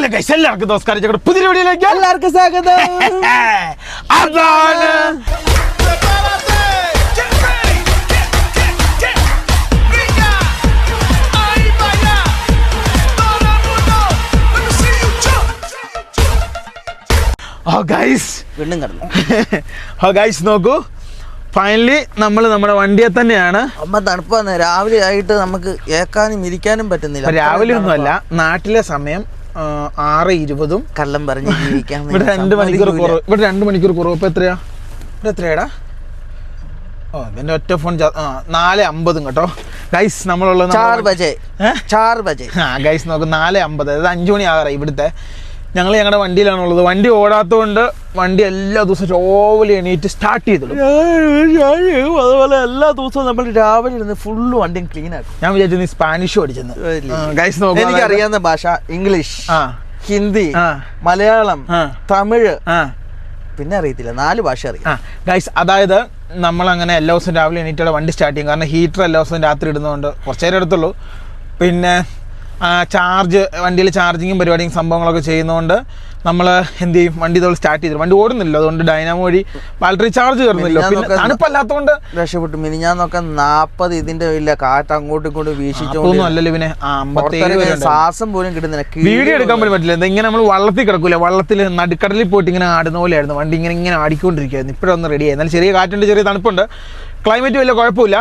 Hello guys എല്ലാവർക്കും നമസ്കാരം. ഞങ്ങളുടെ പുതിയ വീഡിയോയിലേക്ക് എല്ലാവർക്കും സ്വാഗതം. അതാണ്. ഓ ഗൈസ് വീണ്ടും കിടന്നു. ഓ ഗൈസ് നോക്കൂ. ഫൈനലി നമ്മൾ നമ്മുടെ വണ്ടിയെ തന്നെയാണ്. അമ്മ തണുപ്പാന്ന്. രാവിലെ ആയിട്ട് നമുക്ക് ഏക്കാനും ഇരിക്കാനും പറ്റുന്നില്ല. രാവിലെ ഒന്നുമല്ല നാട്ടിലെ സമയം ആറ് ഇരുപതും. കള്ളം പറഞ്ഞ് ജീവിക്കാൻ ഇവിടെ രണ്ട് മണിക്കൂർ കുറവ്. ഇവിടെ രണ്ട് മണിക്കൂർ കുറവ്. ഇപ്പൊ എത്രയാ? ഇവിടെ എത്രയാടാ? ഓ എന്റെ ഒറ്റ ഫോൺ നാല് അമ്പതും കേട്ടോ. ഗൈസ് നമ്മളുള്ള ചാർ ബജെ? ചാർ ബജെ ആ ഗൈസ് നോക്ക് നാല് അമ്പത്. അതായത് അഞ്ചു മണി ആകാറായി ഇവിടുത്തെ. ഞങ്ങൾ ഞങ്ങളുടെ വണ്ടിയിലാണുള്ളത്. വണ്ടി ഓടാത്തതുകൊണ്ട് വണ്ടി എല്ലാ ദിവസവും രാവിലെ എണീറ്റ് സ്റ്റാർട്ട് ചെയ്തിടും. അതുപോലെ എല്ലാ ദിവസവും നമ്മൾ രാവിലെ ഇരുന്ന് ഫുള്ള് വണ്ടിയും ക്ലീൻ ആക്കും. ഞാൻ വിചാരിച്ചു നീ സ്പാനിഷ് പഠിച്ചെന്ന്. ഗൈസ് നോക്ക്. എനിക്ക് അറിയാവുന്ന ഭാഷ ഇംഗ്ലീഷ് ഹിന്ദി മലയാളം തമിഴ്. പിന്നെ അറിയത്തില്ല. നാല് ഭാഷ അറിയാം. ഗൈസ് അതായത് നമ്മളങ്ങനെ എല്ലാ ദിവസവും രാവിലെ എണീറ്റോടെ വണ്ടി സ്റ്റാർട്ട് ചെയ്യും. കാരണം ഹീറ്റർ എല്ലാ ദിവസവും രാത്രി ഇടുന്നതുകൊണ്ട് കുറച്ചേരം എടുത്തുള്ളൂ. പിന്നെ ചാർജ് വണ്ടിയിൽ ചാർജിങ്ങും പരിപാടിയും സംഭവങ്ങളൊക്കെ ചെയ്യുന്നതുകൊണ്ട് നമ്മൾ എന്ത് ചെയ്യും? വണ്ടി ഇതുപോലെ സ്റ്റാർട്ട് ചെയ്തു വണ്ടി ഓടുന്നില്ല അതുകൊണ്ട് ഡൈനാമോ വഴി ബാറ്ററി ചാർജ് കയറുന്നില്ല തണുപ്പല്ലാത്തതുകൊണ്ട് പിന്നെ നോക്കാൻ- തണുപ്പല്ലാത്തതുകൊണ്ട് രക്ഷപ്പെട്ടു. മിനിഞ്ഞാന്നൊക്കെ നാപ്പത് ഇതിന്റെ ഇല്ല കാറ്റ് അങ്ങോട്ടും ഇങ്ങോട്ടും അല്ലല്ലോ ആ അമ്പത്തേഴ് ശ്വാസം പോലും കിട്ടുന്നില്ല. വീഡിയോ എടുക്കാൻ പോലും പറ്റില്ല. ഇങ്ങനെ നമ്മൾ വള്ളത്തിൽ കിടക്കൂല? വള്ളത്തിൽ നടുക്കടലിൽ പോയിട്ട് ഇങ്ങനെ ആടുന്ന പോലെയായിരുന്നു. വണ്ടി ഇങ്ങനെ ഇങ്ങനെ ആടിക്കൊണ്ടിരിക്കുകയായിരുന്നു ഇപ്പോഴൊന്ന് റെഡിയായി എന്നാൽ ചെറിയ കാറ്റുണ്ട് ചെറിയ തണുപ്പുണ്ട്. ക്ലൈമറ്റ് വലിയ കുഴപ്പമില്ല.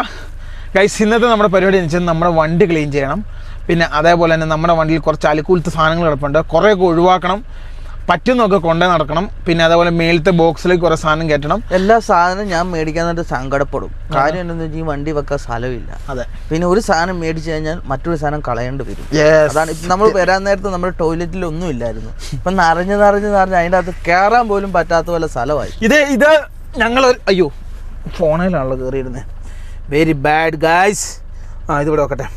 ഗൈസ് ഇന്നത്തെ നമ്മുടെ പരിപാടി എന്ന് വെച്ചാൽ നമ്മുടെ വണ്ടി ക്ലീൻ ചെയ്യണം. പിന്നെ അതേപോലെ തന്നെ നമ്മുടെ വണ്ടിയിൽ കുറച്ച് അലുക്കൂലത്തെ സാധനങ്ങൾ കിടപ്പുണ്ട്. കുറേയൊക്കെ ഒഴിവാക്കണം. പറ്റുന്നൊക്കെ കൊണ്ടേ നടക്കണം. പിന്നെ അതേപോലെ മേലത്തെ ബോക്സിലേക്ക് കുറേ സാധനം കയറ്റണം. എല്ലാ സാധനവും ഞാൻ മേടിക്കാനായിട്ട് സങ്കടപ്പെടും. കാര്യം എന്താണെന്ന് വെച്ചാൽ ഈ വണ്ടി വെക്കാൻ സ്ഥലമില്ല. അതെ. പിന്നെ ഒരു സാധനം മേടിച്ചു കഴിഞ്ഞാൽ മറ്റൊരു സാധനം കളയേണ്ടി വരും. അതാണ് ഇപ്പം നമ്മൾ വരാൻ നേരത്ത് നമ്മുടെ ടോയ്ലറ്റിൽ ഒന്നും ഇല്ലായിരുന്നു. ഇപ്പം നിറഞ്ഞ് നിറഞ്ഞ് നിറഞ്ഞ് അതിന്റെ അകത്ത് കയറാൻ പോലും പറ്റാത്ത പോലെ സ്ഥലമായി. ഇത് ഇത് ഞങ്ങൾ അയ്യോ ഫോണിലാണല്ലോ കയറിയിരുന്നത് വെരി ബാഡ് ഗായ്സ് ആ ഇതിവിടെ നോക്കട്ടെ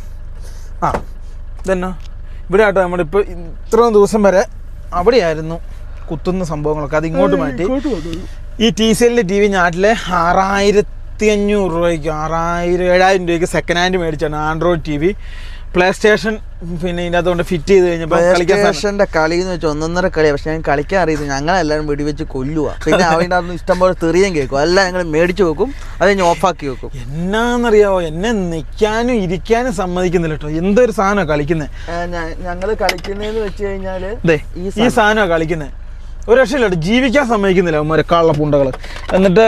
ആ. ഇതെന്നാ. ഇവിടെ ആട്ടോ നമ്മളിപ്പോൾ ഇത്രയും ദിവസം വരെ അവിടെയായിരുന്നു കുത്തുന്ന സംഭവങ്ങളൊക്കെ. അത് ഇങ്ങോട്ട് മാറ്റി. ഈ ടി സി എല്ലിന്റെ ടി വി നാട്ടിലെ ആറായിരത്തി അഞ്ഞൂറ് രൂപയ്ക്ക് ആറായിരം ഏഴായിരം രൂപയ്ക്ക് സെക്കൻഡ് ഹാൻഡ് മേടിച്ചാണ് Android T V PlayStation പിന്നെ ഇതിനകത്തോണ്ട് ഫിറ്റ് ചെയ്ത് കഴിഞ്ഞപ്പോൾ കളി എന്ന് വെച്ചാൽ ഒന്നൊന്നര കളിയാണ് പക്ഷെ ഞാൻ കളിക്കാൻ അറിയുന്നത് ഞങ്ങളെല്ലാവരും വെടിവെച്ച് കൊല്ലുക പിന്നെ അവന്റെ അതൊന്നും ഇഷ്ടംപോലെ തെറിയും കേൾക്കും. എല്ലാം ഞങ്ങൾ മേടിച്ചു വെക്കും. അത് ഞാൻ ഓഫാക്കി വെക്കും. എന്നാന്നറിയാവോ? എന്നെ നിൽക്കാനും ഇരിക്കാനും സമ്മതിക്കുന്നില്ല കേട്ടോ. എന്തൊരു സാധനമാണ് കളിക്കുന്നത് ഞങ്ങൾ കളിക്കുന്നതെന്ന് വെച്ച് കഴിഞ്ഞാൽ ഈ സാധനമാണ് കളിക്കുന്നത് ഒരു രക്ഷയില്ല ജീവിക്കാൻ സമ്മതിക്കുന്നില്ല അവന്മാരെ കള്ളപ്പുണ്ടകൾ എന്നിട്ട്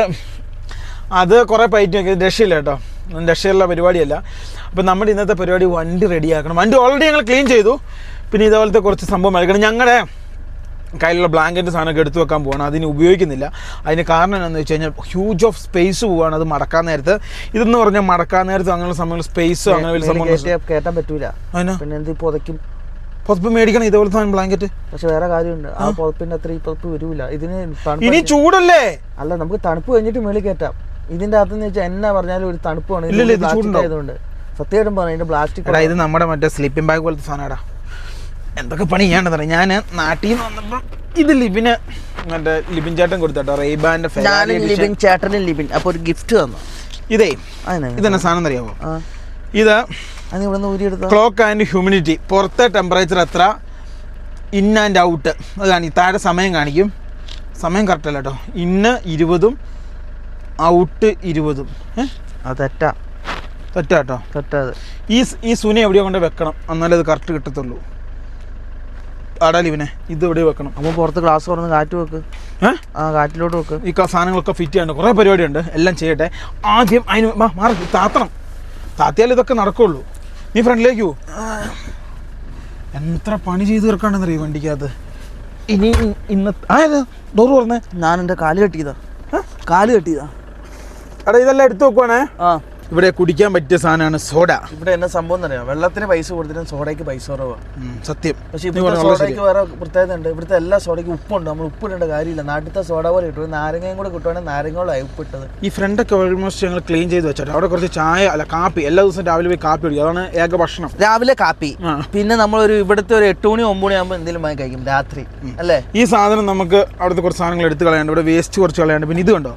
അത് കുറേ പൈറ്റ് നോക്കി രക്ഷയില്ല കേട്ടോ. രക്ഷയുള്ള പരിപാടിയല്ല. അപ്പം നമ്മുടെ ഇന്നത്തെ പരിപാടി വണ്ടി റെഡിയാക്കണം വണ്ടി ഓൾറെഡി ഞങ്ങൾ ക്ലീൻ ചെയ്തു. പിന്നെ ഇതുപോലത്തെ കുറച്ച് സംഭവം എടുക്കണം. ഞങ്ങളുടെ കയ്യിലുള്ള ബ്ലാങ്കറ്റ് സാധനമൊക്കെ എടുത്തു വെക്കാൻ പോകണം അതിന് ഉപയോഗിക്കുന്നില്ല. അതിന് കാരണം എന്താണെന്ന് വെച്ച് കഴിഞ്ഞാൽ ഹ്യൂജ് ഓഫ് സ്പേസ് പോവുകയാണ് അത് മടക്കാൻ നേരത്ത്. ഇതെന്ന് പറഞ്ഞാൽ മടക്കാൻ നേരത്ത് അങ്ങനെയുള്ള സമയങ്ങൾ സ്പേസ് അങ്ങനെ വലിയ സംഭവം കയറ്റാൻ പറ്റൂല. പിന്നെ എന്ത് പുതയ്ക്കും? പുതപ്പ് മേടിക്കണം ഇതുപോലത്തെ സാധനം ബ്ലാങ്കറ്റ് പക്ഷെ വേറെ കാര്യമുണ്ട്. ആ പുതപ്പിന്റെ അത്ര ഈ പുതപ്പ് വരൂല. ഇതിന് ഇനി ചൂടല്ലേ? അല്ല നമുക്ക് തണുപ്പ് കഴിഞ്ഞിട്ട് മേളിൽ കയറ്റാം. ഇതിന്റെ അകത്തുനിന്ന് വെച്ചാൽ എന്നാ പറഞ്ഞാലും ഒരു തണുപ്പാണ്. ഇല്ല ഇത് ചൂടുണ്ടാവും. ആയതുകൊണ്ട്. സത്യമായിട്ടും പറഞ്ഞു പ്ലാസ്റ്റിക് എടാ ഇത് നമ്മുടെ മറ്റേ സ്ലീപ്പിംഗ് ബാഗ് പോലത്തെ സാധനടാ. എന്തൊക്കെ പണി ചെയ്യാണ്ടെന്ന് പറയാം ഞാൻ നാട്ടിൽ നിന്ന് വന്നപ്പോൾ ഇത് ലിബിന് മറ്റേ ലിബിൻ ചേട്ടൻ കൊടുത്തട്ടോ റെയ്ബാന്റെ ഞാനും ലിബിൻ ചേട്ടനും ലിബിൻ. അപ്പോൾ ഒരു ഗിഫ്റ്റ് തന്നു. ഇതേ ഇതെന്നെ സാധനം അറിയാമോ ഇത് ക്ലോക്ക് ആൻഡ് ഹ്യൂമിഡിറ്റി പുറത്തെ ടെമ്പറേച്ചർ എത്ര? ഇൻ ആൻഡ് ഔട്ട് അത് കാണി താഴെ സമയം കാണിക്കും. സമയം കറക്റ്റ് അല്ല കേട്ടോ ഇന്ന് ഇരുപതും ഔട്ട് ഇരുപതും. ഏഹ് അത് തെറ്റാ തെറ്റാ കേട്ടോ തെറ്റാ അത് ഈ ഈ സുനെ എവിടെയോ കൊണ്ട് വെക്കണം. എന്നാലേ അത് കറക്റ്റ് കിട്ടത്തുള്ളൂ. ആടാലി ഇവനെ ഇത് എവിടെ വെക്കണം. അപ്പൊ പുറത്ത് ക്ലാസ് തുറന്ന് കാറ്റ് വെക്ക്. ഏഹ് ആ കാറ്റിലോട്ട് വെക്ക്. ഈ ക- സാധനങ്ങളൊക്കെ ഫിറ്റ് ചെയ്യണ്ട കുറേ പരിപാടിയുണ്ട്. എല്ലാം ചെയ്യട്ടെ. ആദ്യം അതിന് വാ, മാറി താത്തണം. താത്തിയാൽ ഇതൊക്കെ നടക്കുള്ളൂ. നീ ഫ്രണ്ടിലേക്ക് പോ. എത്ര പണി ചെയ്ത് തീർക്കാണെന്നറിയോ വണ്ടിക്കകത്ത്? ഇനി ഇന്ന് ആ ഡോറ് പറഞ്ഞേ ഞാൻ എന്റെ കാൽ കെട്ടിയതാ. കാൽ കെട്ടിയതാ. എടാ ഇതെല്ലാം എടുത്തു വെക്കുവാണേ. ആ. ഇവിടെ കുടിക്കാൻ പറ്റിയ സാധനമാണ് സോഡ. ഇവിടെ എന്നെ സംഭവം തന്നെയാണ് വെള്ളത്തിന് പൈസ കൊടുത്തിട്ടും സോഡയ്ക്ക് പൈസ കുറവാണ് സത്യം. പക്ഷേ ഇവിടുത്തെ സോഡയ്ക്ക് വേറെ പ്രത്യേകത ഉണ്ട്. ഇവിടുത്തെ എല്ലാ സോഡയ്ക്ക് ഉപ്പുണ്ട്. നമ്മൾ ഉപ്പിടേണ്ട കാര്യമില്ല. നാട്ടിലത്തെ സോഡ പോലെ കിട്ടും നാരങ്ങയും കൂടെ കിട്ടുവാണെങ്കിൽ നാരങ്ങകളായി ഉപ്പിട്ടത്. ഈ ഫ്രണ്ടൊക്കെ ഓൾമോസ്റ്റ് ഞങ്ങൾ ക്ലീൻ ചെയ്ത് വെച്ചിട്ട് അവിടെ കുറച്ച് ചായ അല്ല കാപ്പി എല്ലാ ദിവസവും രാവിലെ പോയി കാപ്പി കുടിക്കും. അതാണ് ഏക ഭക്ഷണം. രാവിലെ കാപ്പി. പിന്നെ പിന്നെ നമ്മളൊരു ഇവിടുത്തെ ഒരു എട്ട് മണി ഒമ്പത് മണി ആകുമ്പോൾ എന്തെങ്കിലും വാങ്ങി കഴിക്കും. രാത്രി. അല്ലേ? ഈ സാധനം നമുക്ക് അവിടുത്തെ കുറച്ച് സാധനങ്ങൾ എടുത്ത് കളയാണ്ട് ഇവിടെ വേസ്റ്റ് കുറച്ച് കളയാണ്ട് പിന്നെ ഇത് കണ്ടോ?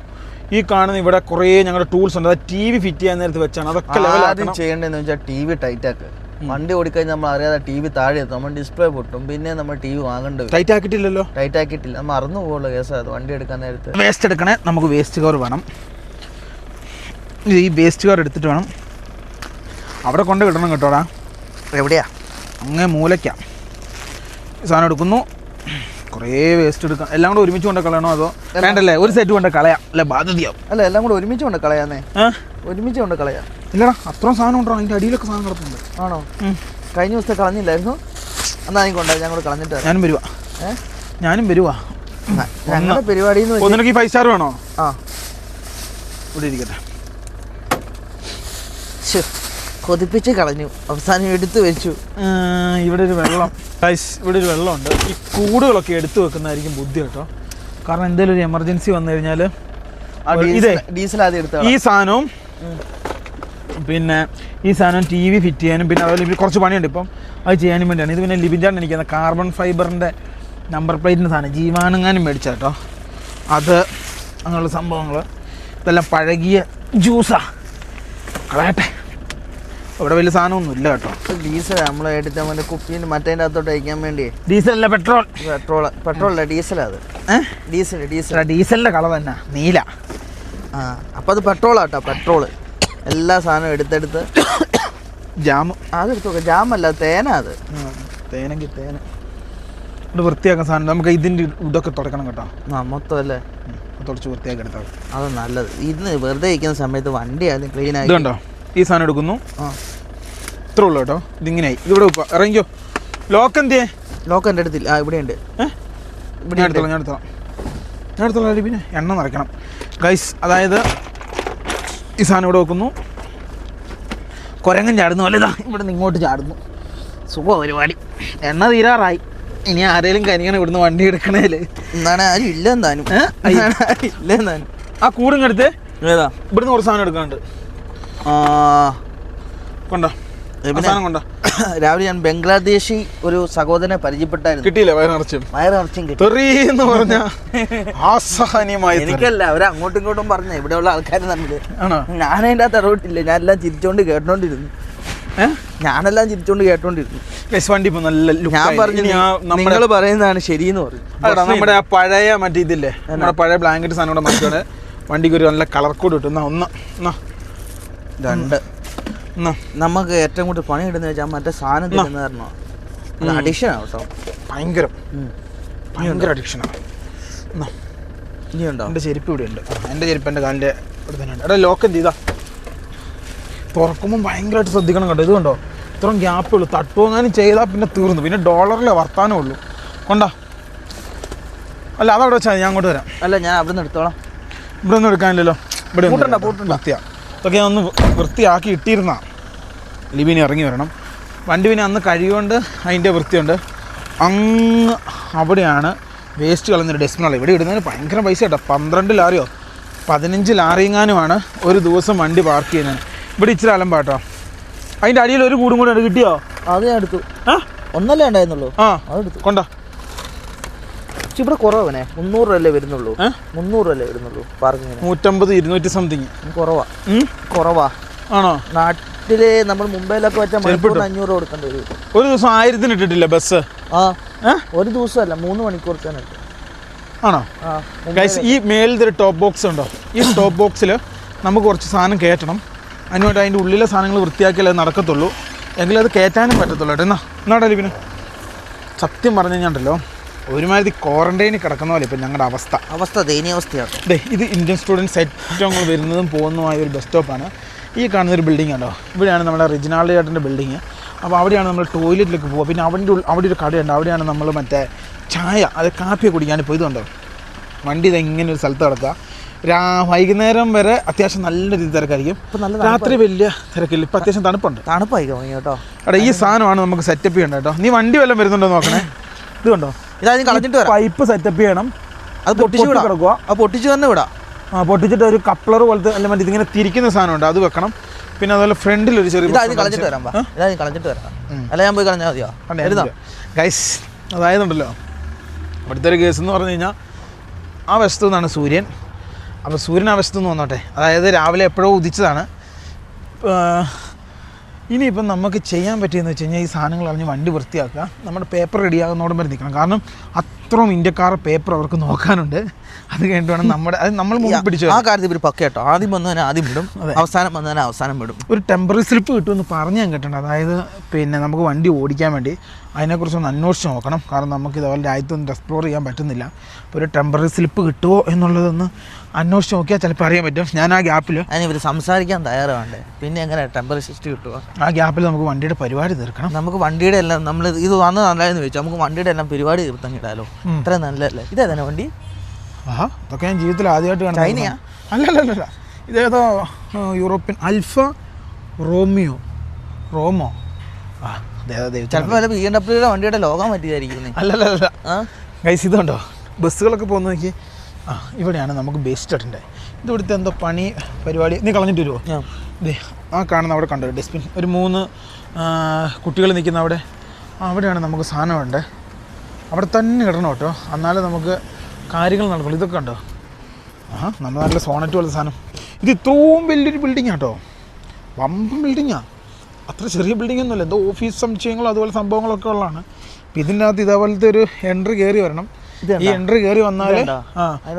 ഈ കാണുന്ന ഇവിടെ കുറേ ഞങ്ങളുടെ ടൂൾസ് ഉണ്ട്. അത് ടി വി ഫിറ്റ് ചെയ്യാൻ നേരത്ത് വെച്ചാണ്. അതൊക്കെ ആദ്യം ചെയ്യേണ്ടതെന്ന് വെച്ചാൽ ടി വി ടൈറ്റ് ആക്കുക വണ്ടി ഓടിക്കഴിഞ്ഞാൽ നമ്മൾ അറിയാതെ ടി വി താഴെ എത്തും. നമ്മൾ ഡിസ്പ്ലേ പൊട്ടും. പിന്നെ നമ്മൾ ടി വി വാങ്ങേണ്ടി വരും. ടൈറ്റ് ആക്കിയിട്ടില്ലല്ലോ ടൈറ്റ് ആക്കിയിട്ടില്ല. നമ്മൾ മറന്നു പോകുള്ള അത് വണ്ടി എടുക്കാൻ നേരത്ത്. വേസ്റ്റ് എടുക്കണേ. നമുക്ക് വേസ്റ്റ് കവർ വേണം. ഈ വേസ്റ്റ് കവർ എടുത്തിട്ട് വേണം. അവിടെ കൊണ്ട് കിട്ടണം കേട്ടോടാ. എവിടെയാ? അങ്ങേ മൂലയ്ക്കാം. സാധനം എടുക്കുന്നു. കുറേ വേസ്റ്റ് എടുക്കാം. എല്ലാം കൂടെ ഒരുമിച്ച് കൊണ്ട് കളയണോ അതോ? വേണ്ടല്ലേ? ഒരു സെറ്റ് കൊണ്ട് കളയാം. അല്ലെ ബാധ്യതയാവും. അല്ല എല്ലാം കൂടെ ഒരുമിച്ച് കൊണ്ട് കളയാന്നേ. ഒരുമിച്ച് കൊണ്ട് കളയാ. ഇല്ലടാ അത്രയും സാധനം ഉണ്ടോ? അതിന്റെ അടിയിലൊക്കെ സാധനം കിടപ്പുണ്ട്. ആണോ? കഴിഞ്ഞ ദിവസത്തെ കളഞ്ഞില്ലായിരുന്നു? എന്നാ ഞാൻ കൊണ്ടായി ഞാൻ കൂടെ കളഞ്ഞിട്ട്. ഞാനും വരുവാ. ഞാനും വരുവാ. ഞങ്ങളുടെ പരിപാടി ഫൈവ് സ്റ്റാർ വേണോ? ആ. ഇവിടെ ഇരിക്കട്ടെ. കൊതിപ്പിച്ച് കളഞ്ഞു. അവസാനം എടുത്തു വെച്ചു. ഇവിടെ ഒരു വെള്ളം. ഗൈസ് ഇവിടെ ഒരു വെള്ളമുണ്ട്. ഈ കൂടുകളൊക്കെ എടുത്തു വെക്കുന്നതായിരിക്കും ബുദ്ധി കേട്ടോ. കാരണം എന്തെങ്കിലും ഒരു എമർജൻസി വന്നു കഴിഞ്ഞാൽ ഇതേ ഡീസൽ ഡീസൽ ആദ്യം എടുത്ത ഈ സാധനവും പിന്നെ ഈ സാധനം ടി വി ഫിറ്റ് ചെയ്യാനും പിന്നെ അതുപോലെ കുറച്ച് പണിയുണ്ട് ഇപ്പം. അത് ചെയ്യാനും വേണ്ടിയാണ്. ഇത് പിന്നെ ലിബിൻചാണ്ട് എനിക്ക് കാർബൺ ഫൈബറിന്റെ നമ്പർ പ്ലേറ്റിന്റെ സാധനം. ജീവാനങ്ങാനും മേടിച്ച കേട്ടോ. അത് അങ്ങനെയുള്ള സംഭവങ്ങൾ ഇതെല്ലാം പഴകിയ ജ്യൂസാ കളയട്ടെ. ഇവിടെ വലിയ സാധനമൊന്നും ഇല്ല കേട്ടോ. ഡീസൽ നമ്മൾ എടുത്ത മറ്റേ കുപ്പീന് മറ്റേന്റെ അകത്തോട്ട് അയക്കാൻ വേണ്ടി. ഡീസലല്ല പെട്രോൾ. പെട്രോൾ പെട്രോൾ അല്ല ഡീസലാ അത്. ഡീസൽ ഡീസൽ ഡീസലിന്റെ കളർ തന്നെ നീല. ആ അപ്പം അത് പെട്രോളാട്ടോ പെട്രോൾ എല്ലാ സാധനവും എടുത്തെടുത്ത്. ജാം അതെടുത്തു ജാമല്ല തേന അത്. തേനെങ്കിൽ തേന. ഇത് വൃത്തിയാക്കാൻ സാധനം. നമുക്ക് ഇതിന്റെ ഇതൊക്കെ തുടക്കണം കേട്ടോ. ആ മൊത്തം അല്ലേ. തുടച്ച് വൃത്തിയാക്കി എടുത്താൽ മതി. അത് നല്ലത്. ഇന്ന് വെറുതെ ഇരിക്കുന്ന സമയത്ത് വണ്ടി ആയാലും ക്ലീൻ ആയി ഈ സാധനം എടുക്കുന്നു. ഇത്ര ഉള്ളു കേട്ടോ. ഇതിങ്ങനെയായി. ഇതിവിടെ ഉപ്പ ഇറങ്ങിക്കോ. ലോക്ക് എന്തിയേ? ലോക്ക് എന്റെ അടുത്തില്ല. ആ ഇവിടെ ഉണ്ട് ഇവിടെ എടുത്തോളാം ഞാൻ എടുത്തോളാം ഞാൻ എടുത്തോളാം പിന്നെ. എണ്ണ നിറയ്ക്കണം. ഗൈസ് അതായത് ഈ സാധനം ഇവിടെ വെക്കുന്നു. കുരങ്ങൻ ചാടുന്നു. അല്ല ഇതാ ഇവിടെ നിന്ന് ഇങ്ങോട്ട് ചാടുന്നു. സുഖ പരിപാടി എണ്ണ തീരാറായി. ഇനി ആരെങ്കിലും കനിയണം ഇവിടുന്ന് വണ്ടി എടുക്കണേൽ. എന്താണ്? ആരും ഇല്ല എന്താനും? ഇല്ല എന്താനും ആ കൂടുങ്ങടുത്ത് ഏതാ? ഇവിടുന്ന് കുറച്ച് സാധനം എടുക്കാനുണ്ട്. കൊണ്ടോ. കൊണ്ടോ. രാവിലെ ഞാൻ ബംഗ്ലാദേശി ഒരു സഹോദരനെ പരിചയപ്പെട്ടായിരുന്നു. കിട്ടിയില്ലേ വയറിറച്ചും വയറിറച്ചും കിട്ടി. തെറി എന്ന് പറഞ്ഞ ആസഹനീയമായി. എനിക്കല്ല അവർ അങ്ങോട്ടും ഇങ്ങോട്ടും പറഞ്ഞ ഇവിടെയുള്ള ആൾക്കാർ ഞാൻ അതിന്റെ അകത്ത് ഇടപെട്ടില്ല ഞാൻ എല്ലാം ചിരിച്ചോണ്ട് കേട്ടോണ്ടിരുന്നു. ഞാനെല്ലാം ചിരിച്ചോണ്ട് കേട്ടോണ്ടിരുന്നു. വണ്ടി ഇപ്പൊ നല്ല ഞാൻ പറഞ്ഞു നിങ്ങൾ പറയുന്നതാണ് ശരിയെന്ന് പറഞ്ഞു നമ്മുടെ ആ പഴയ മറ്റേ ഇതില്ലേ? നമ്മുടെ പഴയ ബ്ലാങ്കറ്റ് സാധനം കൂടെ മാറ്റിയോടെ വണ്ടിക്ക് ഒരു നല്ല കളർ കോഡ് കിട്ടും ഒന്ന് രണ്ട്. നമുക്ക് ഏറ്റവും കൂടുതൽ പണി ഇടുന്ന വെച്ചാൽ മറ്റേ സാധനം തരുന്ന കാരണം അഡിക്ഷൻ ആണ് കേട്ടോ. ഭയങ്കരം. ഭയങ്കര അഡിക്ഷനാണ് ഇനിയുണ്ടോ? എന്റെ ചെരുപ്പ് ഇവിടെ ഉണ്ട്. എന്റെ ചെരുപ്പ് എന്റെ കാലിന്റെ ഇവിടെ തന്നെ ഉണ്ട് എടാ ലോക്ക് എന്ത് ചെയ്താ? തുറക്കുമ്പോൾ ഭയങ്കരമായിട്ട് ശ്രദ്ധിക്കണം കേട്ടോ. ഇതുകൊണ്ടോ കണ്ടോ? ഇത്രയും ഗ്യാപ്പേ ഉള്ളൂ. തട്ടുവങ്ങാനും ചെയ്താൽ പിന്നെ തീർന്നു. പിന്നെ ഡോളറിലെ വർത്താനേ ഉള്ളൂ. കൊണ്ടാ. അല്ല അതവിടെ വെച്ചാൽ ഞാൻ അങ്ങോട്ട് വരാം. അല്ല ഞാൻ അവിടെ നിന്ന് എടുത്തോളാം. ഇവിടെ നിന്ന് എടുക്കാനില്ലല്ലോ. ഇവിടെ പൂട്ടണ്ട. പൂട്ടണ്ട. ഇതൊക്കെ ഒന്ന് വൃത്തിയാക്കി ഇട്ടിരുന്ന. ലിബിനി ഇറങ്ങി വരണം. വണ്ടി പിന്നെ അന്ന് കഴിയുകൊണ്ട് അതിന്റെ വൃത്തിയുണ്ട്. അങ്ങ് അവിടെയാണ് വേസ്റ്റ് കളഞ്ഞൊരു ഡസ്റ്റ്ബിനുള്ള ഇവിടെ ഇടുന്നതിന് ഭയങ്കര പൈസ കേട്ടോ. പന്ത്രണ്ട് ലാറിയോ? പതിനഞ്ച് ലാറിയെങ്ങാനുമാണ് ഒരു ദിവസം വണ്ടി പാർക്ക് ചെയ്യുന്നത് ഇവിടെ ഇച്ചിരി അലമ്പാട്ടോ. അതിന്റെ അടിയിൽ ഒരു കൂടും കൂടെ കിട്ടിയോ? അത് ഞാൻ എടുത്തു. ആ? ഒന്നല്ലേ ഉണ്ടായിരുന്നുള്ളൂ. ആ. അതെടുത്തു കൊണ്ടാ. പക്ഷെ ഇവിടെ കുറവനെ മുന്നൂറ് രൂപയല്ലേ വരുന്നുള്ളൂ? മുന്നൂറ് അല്ലേ വരുന്നുള്ളൂ. പാർക്കിങ്ങിന് നൂറ്റമ്പത് ഇരുന്നൂറ്റി സംതിങ് കുറവാ. കുറവാ. ആണോ? നാട്ടിൽ നമ്മൾ മുംബൈയിലൊക്കെ വെച്ചാൽ മണിക്കൂറിന് അഞ്ഞൂറ് കൊടുക്കേണ്ടി വരും. ഒരു ദിവസം ആയിരത്തിന് ഇട്ടിട്ടില്ല ബസ് ആ. ഒരു ദിവസമല്ല മൂന്ന് മണിക്കൂർ തന്നെ ആണോ? ഈ മേലിൽ ഒരു ടോപ്പ് ബോക്സ് ഉണ്ടോ? ഈ ടോപ്പ് ബോക്സിൽ നമുക്ക് കുറച്ച് സാധനം കയറ്റണം അതിനുവേണ്ടി അതിന്റെ ഉള്ളിലെ സാധനങ്ങൾ വൃത്തിയാക്കിയാലേ നടക്കത്തുള്ളൂ. എങ്കിലും അത് കയറ്റാനും പറ്റത്തുള്ളൂ കേട്ടോ. എന്നാ എന്നാടാ ലിപിന്? സത്യം പറഞ്ഞു കഴിഞ്ഞാണ്ടല്ലോ. ഒരുമാതിരി ക്വാറന്റൈനിൽ കിടക്കുന്ന പോലെ ഇപ്പം ഞങ്ങളുടെ അവസ്ഥ. അവസ്ഥ ദയനീയാവസ്ഥയാണ് അതെ ഇത് ഇന്ത്യൻ സ്റ്റുഡൻസ് ഏറ്റവും കൂടുതൽ വരുന്നതും പോകുന്നതുമായ ഒരു ബസ് സ്റ്റോപ്പാണ് ഈ കാണുന്ന ഒരു ബിൽഡിംഗ് ഉണ്ടോ ഇവിടെയാണ് നമ്മുടെ റിജിനാൾഡ് ചേട്ടന്റെ ബിൽഡിങ് അപ്പോൾ അവിടെയാണ് നമ്മൾ ടോയ്ലറ്റിലേക്ക് പോകുക പിന്നെ അവിടെ അവിടെ ഒരു കടയുണ്ട്. അവിടെയാണ് നമ്മൾ മറ്റേ ചായ അത് കാപ്പി കുടിക്കാൻ ഇപ്പോൾ ഇതുണ്ടോ വണ്ടി ഇത് ഇങ്ങനെ ഒരു സ്ഥലത്ത് കിടക്കുക രാ വൈകുന്നേരം വരെ അത്യാവശ്യം നല്ല രീതിയിൽ തിരക്കായിരിക്കും. ഇപ്പം നല്ല രാത്രി വലിയ തിരക്കില്ല. ഇപ്പം അത്യാവശ്യം തണുപ്പുണ്ട്. തണുപ്പായിരിക്കും കേട്ടോ. എടാ ഈ സാധനമാണ് നമുക്ക് സെറ്റപ്പ് ചെയ്യേണ്ടത് കേട്ടോ. നീ വണ്ടി വല്ലതും വരുന്നുണ്ടോ നോക്കണേ? ഇത് കണ്ടോ? ഇതാദ്യം കളഞ്ഞിട്ട് വരാം. പൈപ്പ് സെറ്റപ്പ് ചെയ്യണം. അത് പൊട്ടിച്ച് കിടക്കുക അത് പൊട്ടിച്ച് തന്നെ വിടാം. ആ പൊട്ടിച്ചിട്ട് ഒരു കപ്ലർ പോലത്തെ അല്ല മറ്റേ ഇതിങ്ങനെ തിരിക്കുന്ന സാധനം ഉണ്ട് അത് വെക്കണം. പിന്നെ അതുപോലെ ഫ്രണ്ടിൽ ഒരു ചെറിയ കളഞ്ഞിട്ട് വരാം കളഞ്ഞിട്ട് വരാം. അല്ല ഞാൻ പോയി കളഞ്ഞാൽ മതിയോ? ഗൈസ് അതായതുണ്ടല്ലോ. ഇവിടുത്തെ ഒരു കേസ് എന്ന് പറഞ്ഞു കഴിഞ്ഞാൽ ആ വശത്തു നിന്നാണ് സൂര്യൻ. അപ്പോൾ സൂര്യൻ ആ വശത്തു നിന്ന് വന്നോട്ടെ. അതായത് രാവിലെ എപ്പോഴോ ഉദിച്ചതാണ്. ഇനിയിപ്പം നമുക്ക് ചെയ്യാൻ പറ്റിയെന്ന് വെച്ച് കഴിഞ്ഞാൽ ഈ സാധനങ്ങൾ അറിഞ്ഞ് വണ്ടി വൃത്തിയാക്കുക നമ്മുടെ പേപ്പർ റെഡിയാകുന്നതോടും വരെ നിൽക്കണം. കാരണം അത്രയും ഇന്ത്യക്കാരുടെ പേപ്പർ അവർക്ക് നോക്കാനുണ്ട്. അത് കഴിഞ്ഞിട്ട് വേണം നമ്മുടെ അത് നമ്മൾ മുമ്പ് പിടിച്ചു ആ കാര്യത്തിൽ ഇവർ പക്ക കേട്ടോ. ആദ്യം വന്നവനെ ആദ്യം വിടും. അവസാനം വന്നവനെ അവസാനം വിടും. ഒരു ടെമ്പററി സ്ലിപ്പ് കിട്ടുമെന്ന് പറഞ്ഞ് ഞാൻ കേട്ടിട്ടുണ്ട്. അതായത് പിന്നെ നമുക്ക് വണ്ടി ഓടിക്കാൻ വേണ്ടി അതിനെക്കുറിച്ച് ഒന്ന് അന്വേഷിച്ച് നോക്കണം. കാരണം നമുക്ക് ഇതുപോലെ രാജ്യത്തൊന്നും എക്സ്പ്ലോർ ചെയ്യാൻ പറ്റുന്നില്ല. അപ്പോൾ ഒരു ടെമ്പററി സ്ലിപ്പ് കിട്ടുമോ എന്നുള്ളതൊന്ന് അന്വേഷിച്ച് നോക്കിയാൽ ചിലപ്പോൾ അറിയാൻ പറ്റും. ഞാൻ ആ ഗ്യാപ്പിൽ അതിന് ഇവർ സംസാരിക്കാൻ തയ്യാറാവണ്ടേ? പിന്നെ എങ്ങനെ ടെമ്പററി സിസ്റ്റ് കിട്ടുക ആ ഗ്യാപ്പിൽ നമുക്ക് വണ്ടിയുടെ പരിപാടി തീർക്കണം. നമുക്ക് വണ്ടിയുടെ എല്ലാം നമ്മൾ ഇത് വന്നത് നല്ലതെന്ന് വെച്ചാൽ നമുക്ക് വണ്ടിയുടെ എല്ലാം പരിപാടി തീർത്തങ്ങിടാലോ ഉം. ഇത്ര നല്ലതല്ലേ? ഇതേതന്നെ വണ്ടി? ആ ഇതൊക്കെ ഞാൻ ജീവിതത്തിൽ ആദ്യമായിട്ട് കണ്ടു ചൈനയാ? അല്ല അല്ല അല്ല, അല്ല ഇതേതോ യൂറോപ്യൻ അൽഫ റോമിയോ. റോമോ. ആ ചിലപ്പോൾ വല്ല ബി എം ഡബ്ല്യൂടെ വണ്ടിയുടെ ലോകം പറ്റിയതായിരിക്കും. അല്ല അല്ല അല്ല ആ? ഗൈസ് ഇതുണ്ടോ? ബസ്സുകളൊക്കെ പോകുന്ന നോക്കി ആ ഇവിടെയാണ് നമുക്ക് ബേസ്റ്റ് ഇടേണ്ടത് ഇത് ഇവിടുത്തെ എന്തോ പണി പരിപാടി നീ കളഞ്ഞിട്ട് വരുമോ ആ. കാണുന്ന അവിടെ കണ്ടോ? ഡസ്റ്റ്ബിൻ ഒരു മൂന്ന് കുട്ടികൾ നിൽക്കുന്ന അവിടെ. ആ, അവിടെയാണ് നമുക്ക് സാധനം ഉണ്ട് അവിടെ തന്നെ ഇടണം കേട്ടോ എന്നാലേ നമുക്ക് കാര്യങ്ങൾ നടക്കുള്ളൂ. ഇതൊക്കെ ഉണ്ടോ ആ നമ്മുടെ നല്ല സോണറ്റ് പോലെ സാധനം. ഇത് ഇത്രയും വലിയൊരു ബിൽഡിംഗ് ആട്ടോ. വമ്പൻ ബിൽഡിങ്ങാ അത്ര ചെറിയ ബിൽഡിംഗ് ഒന്നുമില്ല. എന്തോ ഓഫീസ് സംശയങ്ങളും അതുപോലെ സംഭവങ്ങളൊക്കെ ഉള്ളതാണ്. അപ്പം ഇതിന്റെ അകത്ത് ഇതേപോലത്തെ ഒരു എൻട്രി കയറി വരണം. ഈ എൻട്രി കയറി വന്നാൽ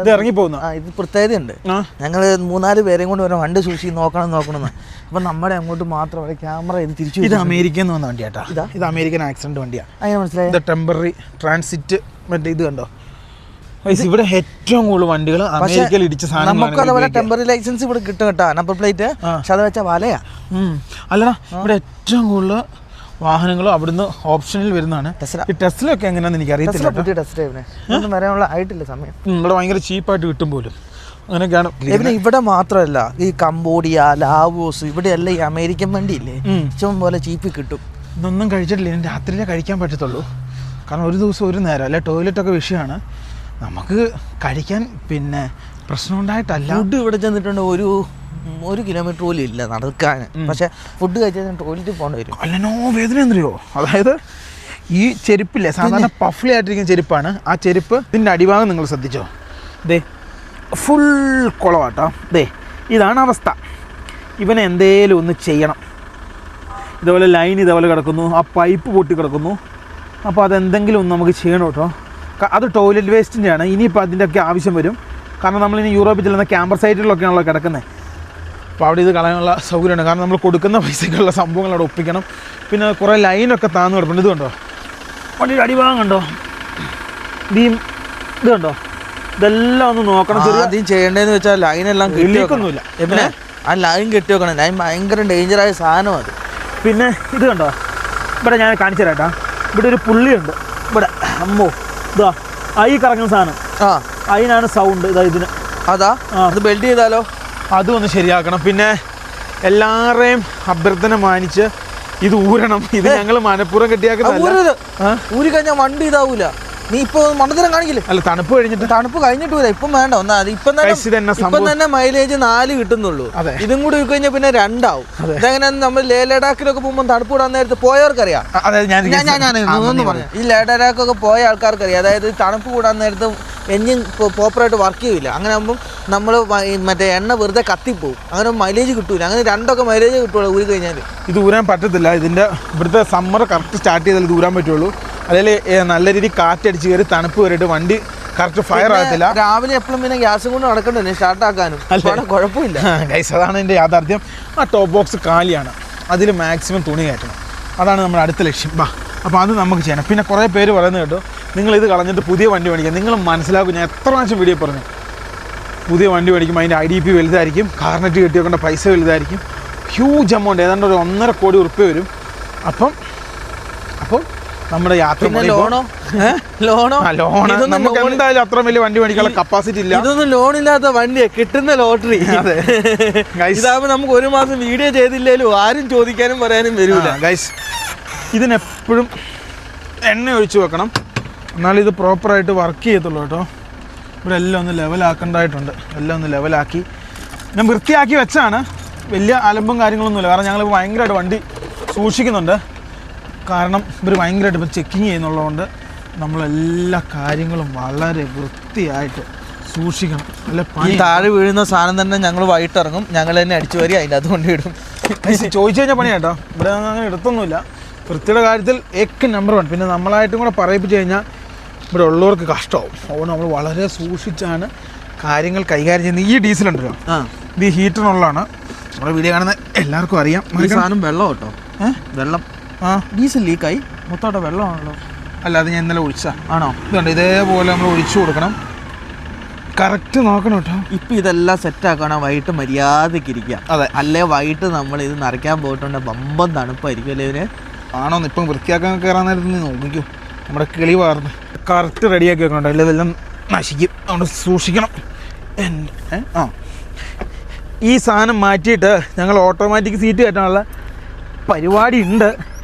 ഇത് ഇറങ്ങി പോകുന്നു ഇത് പ്രത്യേകതയുണ്ട്. ഞങ്ങൾ മൂന്നാൽ പേരെയും കൊണ്ട് വരാം. വണ്ടി സൂക്ഷിച്ച് നോക്കണം നോക്കണം അപ്പം നമ്മുടെ അങ്ങോട്ട് മാത്രമല്ല ക്യാമറ ഇത് തിരിച്ചു ഇത് അമേരിക്കയിൽ നിന്ന് വന്ന വണ്ടിയാട്ടാ. ഇതാ? അമേരിക്കൻ ആക്സിഡന്റ് വണ്ടിയാണ് അതിനെ മനസ്സിലായി. ടെമ്പററി ട്രാൻസിറ്റ് മറ്റേ ഇത് കണ്ടോ? ഇവിടെ ഏറ്റവും കൂടുതൽ വണ്ടികൾ അമേരിക്കയിൽ ഇടിച്ച നമുക്ക് അതുപോലെ ടെമ്പററി ലൈസൻസ് ഇവിടെ കിട്ടും കേട്ടോ. Number plate. പക്ഷെ അത് വെച്ചാൽ വലയാ. അല്ലടാ ഇവിടെ ഏറ്റവും കൂടുതൽ വാഹനങ്ങളും അവിടുന്ന് ഓപ്ഷനിൽ വരുന്നതാണ്. ടെസ്ല. ഒക്കെ എങ്ങനെയാണെന്ന് എനിക്ക് അറിയത്തില്ല പുതിയ ടെസ്റ്റ് ഡ്രൈവിനെ വരാനുള്ള ആയിട്ടില്ല സമയം. ഇവിടെ ഭയങ്കര ചീപ്പായിട്ട് കിട്ടും പോലും. അങ്ങനെയൊക്കെയാണ് പിന്നെ ഇവിടെ മാത്രമല്ല ഈ കംബോഡിയ ലാവോസ് ഇവിടെയല്ല ഈ അമേരിക്കൻ വണ്ടിയില്ലേ? ഇല്ലേ ഇഷ്ടം പോലെ ചീപ്പിൽ കിട്ടും. ഇതൊന്നും കഴിച്ചിട്ടില്ല. രാത്രിയിലേ കഴിക്കാൻ പറ്റത്തുള്ളൂ. കാരണം ഒരു ദിവസം ഒരു നേരം അല്ലെ? ടോയ്ലറ്റൊക്കെ വിഷയമാണ്. നമുക്ക് കഴിക്കാൻ പിന്നെ പ്രശ്നം ഉണ്ടായിട്ടല്ല ഫുഡ് ഇവിടെ ചെന്നിട്ടുണ്ട് ഒരു ഒരു കിലോമീറ്റർ പോലും ഇല്ല നടക്കാൻ. പക്ഷെ ഫുഡ് കഴിച്ചാൽ ടോയ്ലറ്റിൽ പോകേണ്ടി വരും. അല്ലനോ വേദന എന്നറിയോ അതായത് ഈ ചെരുപ്പില്ലേ സാധാരണ പഫ്ലി ആയിട്ടിരിക്കുന്ന ചെരുപ്പാണ്. ആ ചെരുപ്പ് ഇതിന്റെ അടിഭാഗം നിങ്ങൾ ശ്രദ്ധിച്ചോ? ദേ ഫുൾ കുളവാട്ടോ. ദേ ഇതാണ് അവസ്ഥ. ഇവനെ എന്തേലും ഒന്ന് ചെയ്യണം. ഇതുപോലെ ലൈൻ ഇതേപോലെ കിടക്കുന്നു ആ പൈപ്പ് പൊട്ടി കിടക്കുന്നു. അപ്പോൾ അതെന്തെങ്കിലും ഒന്ന് നമുക്ക് ചെയ്യണം കേട്ടോ. അത് ടോയ്ലറ്റ് വേസ്റ്റിന്റെയാണ് ഇനിയിപ്പോൾ അതിന്റെയൊക്കെ ആവശ്യം വരും. കാരണം നമ്മളിനി യൂറോപ്പിൽ ചെല്ലുന്ന ക്യാമ്പർ സൈറ്റുകളിലൊക്കെയാണല്ലോ കിടക്കുന്നത് അപ്പോൾ അവിടെ ഇത് കളയാനുള്ള സൗകര്യമാണ് കാരണം നമ്മൾ കൊടുക്കുന്ന പൈസക്കുള്ള സംഭവങ്ങൾ അവിടെ ഒപ്പിക്കണം. പിന്നെ കുറേ ലൈനൊക്കെ താന്ന് കിടപ്പുണ്ട്. ഇത് കണ്ടോ? വണ്ടിയുടെ അടിഭാഗം കണ്ടോ? ഇത് ഈ- ഇത് കണ്ടോ? ഇതെല്ലാം ഒന്ന് നോക്കണം. ആദ്യം ചെയ്യേണ്ടതെന്ന് വെച്ചാൽ ലൈനെല്ലാം കിട്ടിയൊക്കൊന്നുമില്ല പിന്നെ ആ ലൈൻ കെട്ടി വെക്കണം. ലൈൻ ഭയങ്കര ഡേഞ്ചറായ സാധനമാണ് അത്. പിന്നെ ഇത് കണ്ടോ? ഇവിടെ ഞാൻ കാണിച്ചു തരാം ഇവിടെ ഒരു പുള്ളിയുണ്ട്. ഇവിടെ അമ്മോ. ഇതാ ഐ കറങ്ങുന്ന സാധനം. ആ. അതിനാണ് സൗണ്ട് ഇതാ ഇതിന്. അതാ? അത് ബെൽഡ് ചെയ്താലോ? അതും ഒന്ന് ശരിയാക്കണം. പിന്നെ എല്ലാവരെയും അഭ്യർത്ഥന മാനിച്ച് ഇത് ഊരണം. ഇത് ഞങ്ങൾ മനഃപൂർവം കെട്ടിയാക്കുന്നത് ഊരി കഴിഞ്ഞാൽ വണ്ടി ഇതാവൂല. നീ ഇപ്പൊ മണ്ടത്തരം കാണിക്കില്ലേ? അല്ല തണുപ്പ് കഴിഞ്ഞിട്ട്. തണുപ്പ് കഴിഞ്ഞിട്ട് വരാം ഇപ്പം വേണ്ട ഒന്നാ ഇപ്പൊ ഇപ്പം തന്നെ ഇപ്പം തന്നെ മൈലേജ് നാല് കിട്ടുന്നുള്ളൂ. ഇതും കൂടി കഴിഞ്ഞാൽ പിന്നെ രണ്ടാവും. അതെങ്ങനെ നമ്മൾ ലേ ലഡാക്കിലൊക്കെ പോകുമ്പോൾ തണുപ്പ് കൂടാൻ നേരത്ത് പോയവർക്കറിയാം. ഈ ലഡാക്കൊക്കെ പോയ ആൾക്കാർക്കറിയാം. അതായത് തണുപ്പ് കൂടാൻ നേരത്ത് എഞ്ചിൻ പ്രോപ്പറായിട്ട് വർക്ക് ചെയ്യില്ല അങ്ങനെ ആകുമ്പം നമ്മൾ മറ്റേ എണ്ണ വെറുതെ കത്തിപ്പോവും. അങ്ങനെ മൈലേജ് കിട്ടൂല. അങ്ങനെ രണ്ടൊക്കെ മൈലേജ് കിട്ടുള്ളൂ ഊരി കഴിഞ്ഞാൽ ഇത് ഊരാൻ പറ്റത്തില്ല. ഇതിന്റെ ഇവിടുത്തെ സമ്മർ കറക്റ്റ് സ്റ്റാർട്ട് ചെയ്താൽ ഇത് ഊരാൻ പറ്റുള്ളൂ. അതിൽ നല്ല രീതിയിൽ കാറ്റടിച്ച് കയറി തണുപ്പ് കയറിയിട്ട് വണ്ടി കറക്റ്റ് ഫയർ ആകത്തില്ല. രാവിലെ എപ്പോഴും പിന്നെ ഗ്യാസും കൊണ്ട് നടക്കണ്ടേ സ്റ്റാർട്ട് ആക്കാനും. കുഴപ്പമില്ല. ഗൈസ് അതാണ് എന്റെ യാഥാർത്ഥ്യം. ആ ടോപ്പ് ബോക്സ് കാലിയാണ്. അതിൽ മാക്സിമം തുണി കയറ്റണം. അതാണ് നമ്മുടെ അടുത്ത ലക്ഷ്യം. ബാ അപ്പോൾ അത് നമുക്ക് ചെയ്യണം പിന്നെ കുറേ പേര് പറയുന്നത് കേട്ടോ നിങ്ങൾ ഇത് കളഞ്ഞിട്ട് പുതിയ വണ്ടി മേടിക്കുക നിങ്ങൾ മനസ്സിലാക്കും ഞാൻ എത്ര പ്രാവശ്യം വീഡിയോ പറഞ്ഞു. പുതിയ വണ്ടി മേടിക്കുമ്പോൾ അതിന്റെ ഐ ഡി പി വലുതായിരിക്കും കാർനെറ്റ് കെട്ടി വെക്കേണ്ട പൈസ വലുതായിരിക്കും. ഹ്യൂജ് എമൗണ്ട് ഏതാണ്ട് ഒരു ഒന്നര കോടി ഉറുപ്പ്യ വരും. അപ്പം അപ്പം നമ്മുടെ യാത്ര ലോണോ? ലോണോ? ലോണോ. നമുക്ക് എന്തായാലും അത്ര വലിയ വണ്ടി മേടിക്കാനുള്ള കപ്പാസിറ്റി ഇല്ല. ഇതൊന്നും ലോൺ ഇല്ലാത്ത വണ്ടിയാ. കിട്ടുന്ന ലോട്ടറി. അതെ. നമുക്ക് ഒരു മാസം വീഡിയോ ചെയ്തില്ലേലും ആരും ചോദിക്കാനും പറയാനും വരൂല. ഗൈസ് ഇതിനെപ്പോഴും എണ്ണ ഒഴിച്ചു വെക്കണം. എന്നാലും ഇത് പ്രോപ്പറായിട്ട് വർക്ക് ചെയ്യത്തുള്ളൂ കേട്ടോ. ഇവിടെ എല്ലാം ഒന്ന് ലെവലാക്കേണ്ടതായിട്ടുണ്ട് എല്ലാം ഒന്ന് ലെവലാക്കി ഞാൻ വൃത്തിയാക്കി വെച്ചാണ്. വലിയ അലമ്പും കാര്യങ്ങളൊന്നുമില്ല. കാരണം ഞങ്ങൾ ഭയങ്കരമായിട്ട് വണ്ടി സൂക്ഷിക്കുന്നുണ്ട്. കാരണം ഇവർ ഭയങ്കരമായിട്ട് ഇപ്പോൾ ചെക്കിങ് ചെയ്യുന്നുള്ളതുകൊണ്ട് നമ്മളെല്ലാ കാര്യങ്ങളും വളരെ വൃത്തിയായിട്ട് സൂക്ഷിക്കണം. അല്ല ഈ താഴെ വീഴുന്ന സാധനം തന്നെ ഞങ്ങൾ വൈകിട്ട് ഇറങ്ങും ഞങ്ങൾ തന്നെ അടിച്ചു വരി അതിന്റെ അത് ഇടും. ചോദിച്ചു കഴിഞ്ഞാൽ പണി കേട്ടോ ഇവിടെ അങ്ങനെ എടുത്തൊന്നുമില്ല. വൃത്തിയുടെ കാര്യത്തിൽ ഏക്ക് നമ്പർ വൺ പിന്നെ നമ്മളായിട്ടും കൂടെ പറയിപ്പിച്ച് കഴിഞ്ഞാൽ ഇവിടെ ഉള്ളവർക്ക് കഷ്ടമാവും. അതുകൊണ്ട് നമ്മൾ വളരെ സൂക്ഷിച്ചാണ് കാര്യങ്ങൾ കൈകാര്യം ചെയ്യുന്നത്. ഈ ഡീസൽ ഉണ്ടല്ലോ. ആ. ഇത് ഈ ഹീറ്ററിനുള്ളതാണ് നമ്മുടെ വീഡിയോ കാണുന്ന എല്ലാവർക്കും അറിയാം. സാധനം വെള്ളം കേട്ടോ? വെള്ളം. ആ ഡീസൽ ലീക്കായി. മൊത്തമായിട്ട് വെള്ളമാണല്ലോ. അല്ല അത് ഞാൻ ഇന്നലെ ഒഴിച്ചാ ആണോ? ഇതുണ്ട് ഇതേപോലെ നമ്മൾ ഒഴിച്ചു കൊടുക്കണം. കറക്റ്റ് നോക്കണം കേട്ടോ. ഇപ്പം ഇതെല്ലാം സെറ്റ് ആക്കണ വൈകിട്ട് മര്യാദയ്ക്ക് ഇരിക്കുക. അതെ. അല്ലേ വൈകിട്ട് നമ്മൾ ഇത് നിറയ്ക്കാൻ പോയിട്ടുണ്ട് ബമ്പം തണുപ്പായിരിക്കും അല്ലേ ഇവർ ആണോന്ന് ഇപ്പം വൃത്തിയാക്കാൻ കയറാൻ നേരത്ത് നീ നോക്കിക്കോ. നമ്മുടെ കിളി വാർന്ന്. കറക്റ്റ് റെഡിയാക്കി വെക്കണം അല്ലേ ഇതെല്ലാം നശിക്കും. അതുകൊണ്ട് സൂക്ഷിക്കണം. എന്റെ ആ. ഈ സാധനം മാറ്റിയിട്ട് ഞങ്ങൾ ഓട്ടോമാറ്റിക് സീറ്റ് കയറ്റാനുള്ള പരിപാടി ഉണ്ട്.